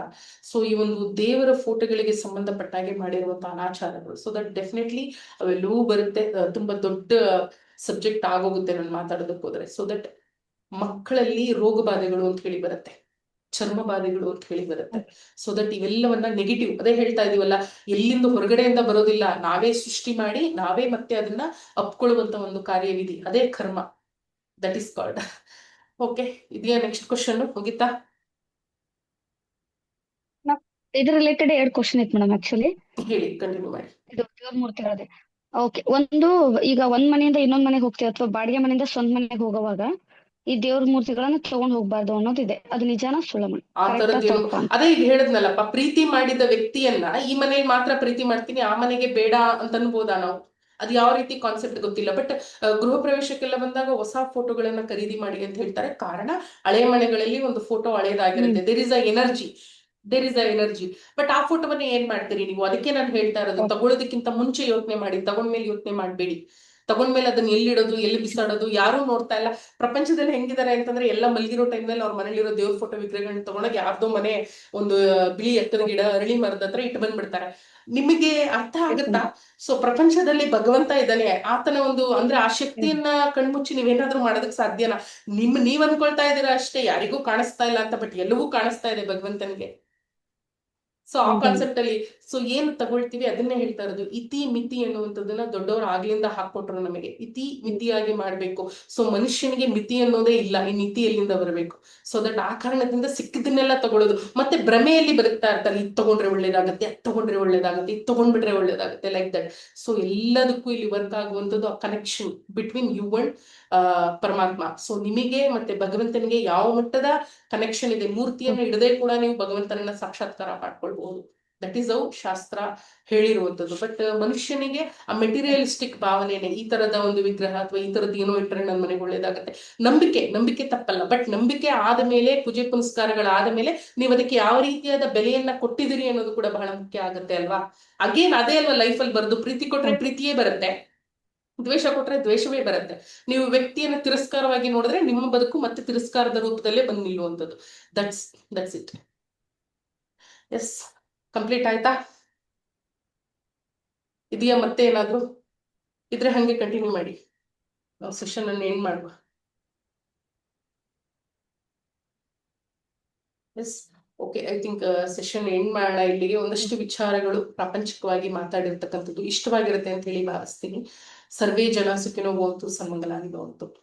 ಸೊ ಈ ಒಂದು ದೇವರ ಫೋಟೋಗಳಿಗೆ ಸಂಬಂಧಪಟ್ಟ ಹಾಗೆ ಮಾಡಿರುವಂತಹ ಅನಾಚಾರಗಳು. ಸೊ ದಟ್ ಡೆಫಿನೆಟ್ಲಿ ಅವೆಲ್ಲವೂ ಬರುತ್ತೆ. ತುಂಬಾ ದೊಡ್ಡ ಸಬ್ಜೆಕ್ಟ್ ಆಗೋಗುತ್ತೆ ನಾನು ಮಾತಾಡೋದಕ್ಕೆ ಹೋದ್ರೆ ಸೊ ದಟ್ ಮಕ್ಕಳಲ್ಲಿ ರೋಗ ಬಾಧೆಗಳು ಅಂತ ಹೇಳಿ ಬರುತ್ತೆ. ಚರ್ಮ ಬಾಧೆಗಳು ಅಂತ ಹೇಳಿ ಬರುತ್ತೆ. ಸೊ ದಟ್ ಇವೆಲ್ಲವನ್ನ ನೆಗೆಟಿವ್ ಅದೇ ಹೇಳ್ತಾ ಇದೀವಲ್ಲ ಎಲ್ಲಿಂದ ಹೊರಗಡೆಯಿಂದ ಬರೋದಿಲ್ಲ. ನಾವೇ ಸೃಷ್ಟಿ ಮಾಡಿ ನಾವೇ ಮತ್ತೆ ಅದನ್ನ ಅಪ್ಕೊಳ್ಳುವಂತ ಒಂದು ಕಾರ್ಯವಿಧಿ ಅದೇ ಕರ್ಮ. ದಟ್ ಇಸ್ ಕಾಲ್ಡ್ ಓಕೆ ಇದೆಯಾ ನೆಕ್ಸ್ಟ್ ಕ್ವಶನ್ ಹೋಗಿತ್ತಾ ಇದ್ರ ರಿಲೇಟೆಡ್ ಎರಡು ಕ್ವಶನ್ ಇತ್ತು ಮೇಡಮ್ ಆಕ್ಚುಲಿ ಹೇಳಿ ಕಂಟಿನ್ಯೂ ಮಾಡಿ. ಇದು ಮೂರ್ತಿಗಳದೆ ಓಕೆ ಒಂದು ಈಗ ಒಂದ್ ಮನೆಯಿಂದ ಇನ್ನೊಂದ್ ಮನೆಗೆ ಹೋಗ್ತೀವಿ ಅಥವಾ ಬಾಡಿಗೆ ಮನೆಯಿಂದ ಸ್ವಂತ ಮನೆಗೆ ಹೋಗುವಾಗ ಈ ದೇವ್ರ ಮೂರ್ತಿಗಳನ್ನ ತಗೊಂಡ್ ಹೋಗ್ಬಾರ್ದು ಅನ್ನೋದಿದೆ. ಅದು ನಿಜಾನ ಸುಳ್ಳ ಮೇಡಮ್ ಆ ಕರೆಕ್ಟಾ ತರದ್ದೇನು ಅದೇ ಈಗ ಹೇಳದ್ನಲ್ಲಪ್ಪ ಪ್ರೀತಿ ಮಾಡಿದ ವ್ಯಕ್ತಿಯನ್ನ ಈ ಮನೆಗೆ ಮಾತ್ರ ಪ್ರೀತಿ ಮಾಡ್ತೀನಿ ಆ ಮನೆಗೆ ಬೇಡ ಅಂತ ಅನ್ಬೋದಾ ನಾವು? ಅದು ಯಾವ ರೀತಿ ಕಾನ್ಸೆಪ್ಟ್ ಗೊತ್ತಿಲ್ಲ. ಬಟ್ ಗೃಹ ಪ್ರವೇಶಕ್ಕೆಲ್ಲ ಬಂದಾಗ ಹೊಸ ಫೋಟೋಗಳನ್ನ ಖರೀದಿ ಮಾಡಿ ಅಂತ ಹೇಳ್ತಾರೆ. ಕಾರಣ ಹಳೆ ಮನೆಗಳಲ್ಲಿ ಒಂದು photo ಹಳೇದಾಗಿರುತ್ತೆ. There is a energy there is a energy but ಆ ಫೋಟೋವನ್ನ ಏನ್ ಮಾಡ್ತೀರಿ ನೀವು? ಅದಕ್ಕೆ ನಾನು ಹೇಳ್ತಾ ಇರೋದು ತಗೊಳೋದಕ್ಕಿಂತ ತಗೊಳ್ಳೋದಕ್ಕಿಂತ ಮುಂಚೆ ಯೋಚನೆ ಮಾಡಿ ತಗೊಂಡ್ಮೇಲೆ ಯೋಚನೆ ಮಾಡ್ಬೇಡಿ. ತಗೊಂಡ್ಮೇಲೆ ಅದನ್ನ ಎಲ್ಲಿಡೋದು, ಎಲ್ಲಿ ಬಿಸಾಡೋದು, ಯಾರು ನೋಡ್ತಾ ಇಲ್ಲ. ಪ್ರಪಂಚದಲ್ಲಿ ಹೆಂಗಿದ್ದಾರೆ ಅಂತಂದ್ರೆ ಎಲ್ಲ ಮಲಗಿರೋ ಟೈಮ್ನಲ್ಲಿ ಅವ್ರ ಮನೇಲಿರೋ ದೇವ್ರ ಫೋಟೋ ವಿಗ್ರಹಗಳನ್ನ ತಗೊಂಡೋಗಿ ಯಾರ್ದೋ ಮನೆ ಒಂದು ಬಿಳಿ ಎತ್ತದ ಗಿಡ ಅರಳಿ ಮರದ ಹತ್ರ ಇಟ್ಟು ಬಂದ್ಬಿಡ್ತಾರೆ. ನಿಮಗೆ ಅರ್ಥ ಆಗುತ್ತಾ? ಸೊ ಪ್ರಪಂಚದಲ್ಲಿ ಭಗವಂತ ಇದ್ದಾನೆ. ಆತನ ಒಂದು ಅಂದ್ರೆ ಆ ಶಕ್ತಿಯನ್ನ ಕಣ್ಮುಚ್ಚಿ ನೀವೇನಾದ್ರೂ ಮಾಡೋದಕ್ಕೆ ಸಾಧ್ಯನಾ? ನಿಮ್, ನೀವ್ ಅನ್ಕೊಳ್ತಾ ಇದ್ದೀರಾ ಅಷ್ಟೇ. ಯಾರಿಗೂ ಕಾಣಿಸ್ತಾ ಇಲ್ಲ ಅಂತ ಬಟ್ ಎಲ್ಲವೂ ಕಾಣಿಸ್ತಾ ಇದೆ ಭಗವಂತನಿಗೆ. ಸೊ ಆ. ಕಾನ್ಸೆಪ್ಟ್ ಅಲ್ಲಿ ಸೊ ಏನು ತಗೊಳ್ತೀವಿ ಅದನ್ನೇ ಹೇಳ್ತಾ ಇರೋದು. ಇತಿ ಮಿತಿ ಅನ್ನುವಂಥದ್ದನ್ನ ದೊಡ್ಡವರು ಆಗ್ಲಿಂದ ಹಾಕೊಟ್ರು ನಮಗೆ. ಇತಿ ಮಿತಿಯಾಗಿ ಮಾಡ್ಬೇಕು. ಸೊ ಮನುಷ್ಯನಿಗೆ ಮಿತಿ ಅನ್ನೋದೇ ಇಲ್ಲ. ಈ ಮಿತಿ ಎಲ್ಲಿಂದ ಬರಬೇಕು? ಸೊ ದಟ್ ಆ ಕಾರಣದಿಂದ ಸಿಕ್ಕಿದನ್ನೆಲ್ಲ ತಗೊಳ್ಳೋದು. ಮತ್ತೆ ಭ್ರಮೆಯಲ್ಲಿ ಬದುಕ್ತಾ ಇರ್ತಾರೆ. ಇದು ತಗೊಂಡ್ರೆ ಒಳ್ಳೇದಾಗುತ್ತೆ ಅದು ತಗೊಂಡ್ರೆ ಒಳ್ಳೇದಾಗುತ್ತೆ ಇದು ತಗೊಂಡ್ಬಿಟ್ರೆ ಒಳ್ಳೇದಾಗುತ್ತೆ ಲೈಕ್ ದಟ್ ಸೊ ಎಲ್ಲದಕ್ಕೂ ಇಲ್ಲಿ ವರ್ಕ್ ಆಗುವಂಥದ್ದು ಆ ಕನೆಕ್ಷನ್ ಬಿಟ್ವೀನ್ ಯು ಅಂಡ್ ಪರಮಾತ್ಮ. ಸೊ ನಿಮಗೆ ಮತ್ತೆ ಭಗವಂತನಿಗೆ ಯಾವ ಮಟ್ಟದ ಕನೆಕ್ಷನ್ ಇದೆ ಮೂರ್ತಿಯನ್ನ ಹಿಡದೆ ಕೂಡ ನೀವು ಭಗವಂತನನ್ನ ಸಾಕ್ಷಾತ್ಕಾರ ಮಾಡ್ಕೊಳ್ಬಹುದು ದಟ್ ಈಸ್ ಅವು ಶಾಸ್ತ್ರ ಹೇಳಿರುವಂತದ್ದು ಬಟ್ ಮನುಷ್ಯನಿಗೆ ಆ ಮೆಟೀರಿಯಲಿಸ್ಟಿಕ್ ಭಾವನೆನೆ ಈ ತರದ ಒಂದು ವಿಗ್ರಹ ಅಥವಾ ಈ ತರದ ಏನೋ ಇಟ್ಟರೆ ನನ್ನ ಮನೆಗೆ ಒಳ್ಳೇದಾಗತ್ತೆ. ನಂಬಿಕೆ ನಂಬಿಕೆ ತಪ್ಪಲ್ಲ. ಬಟ್ ನಂಬಿಕೆ ಆದ ಮೇಲೆ ಪೂಜೆ ಪುನಸ್ಕಾರಗಳಾದ ಮೇಲೆ ನೀವು ಅದಕ್ಕೆ ಯಾವ ರೀತಿಯಾದ ಬೆಲೆಯನ್ನ ಕೊಟ್ಟಿದ್ದೀರಿ ಅನ್ನೋದು ಕೂಡ ಬಹಳ ಮುಖ್ಯ ಆಗುತ್ತೆ ಅಲ್ವಾ? ಅಗೇನ್ ಅದೇ ಅಲ್ವಾ ಲೈಫಲ್ಲಿ ಬರೆದು ಪ್ರೀತಿ ಕೊಟ್ರೆ ಪ್ರೀತಿಯೇ ಬರುತ್ತೆ. ದ್ವೇಷ ಕೊಟ್ರೆ ದ್ವೇಷವೇ ಬರುತ್ತೆ. ನೀವು ವ್ಯಕ್ತಿಯನ್ನು ತಿರಸ್ಕಾರವಾಗಿ ನೋಡಿದ್ರೆ ನಿಮ್ಮ ಬದುಕು ಮತ್ತೆ ತಿರಸ್ಕಾರದ ರೂಪದಲ್ಲೇ ಬಂದು ನಿಲ್ಲುವಂಥದ್ದು. That's that's it is complete ಆಯ್ತಾ? ಇದೆಯಾ ಮತ್ತೆ ಏನಾದ್ರು? ಇದ್ರೆ ಹಂಗೆ ಕಂಟಿನ್ಯೂ ಮಾಡಿ. ನಾವು ಸೆಷನ್ ಅನ್ನು ಏನ್ ಮಾಡುವ. Yes okay I think session end ಮಾಡೋಣ ಇಲ್ಲಿಗೆ ಒಂದಷ್ಟು ವಿಚಾರಗಳು ಪ್ರಾಪಂಚಿಕವಾಗಿ ಮಾತಾಡಿರ್ತಕ್ಕಂಥದ್ದು ಇಷ್ಟವಾಗಿರುತ್ತೆ ಅಂತ ಹೇಳಿ ಭಾವಿಸ್ತೀನಿ. ಸರ್ವೇ ಜನ ಸುಖಿನೋ ಹೋಗ್ತು ಸನ್ಮಂಗಲಾಗಿ ಭವಂತು.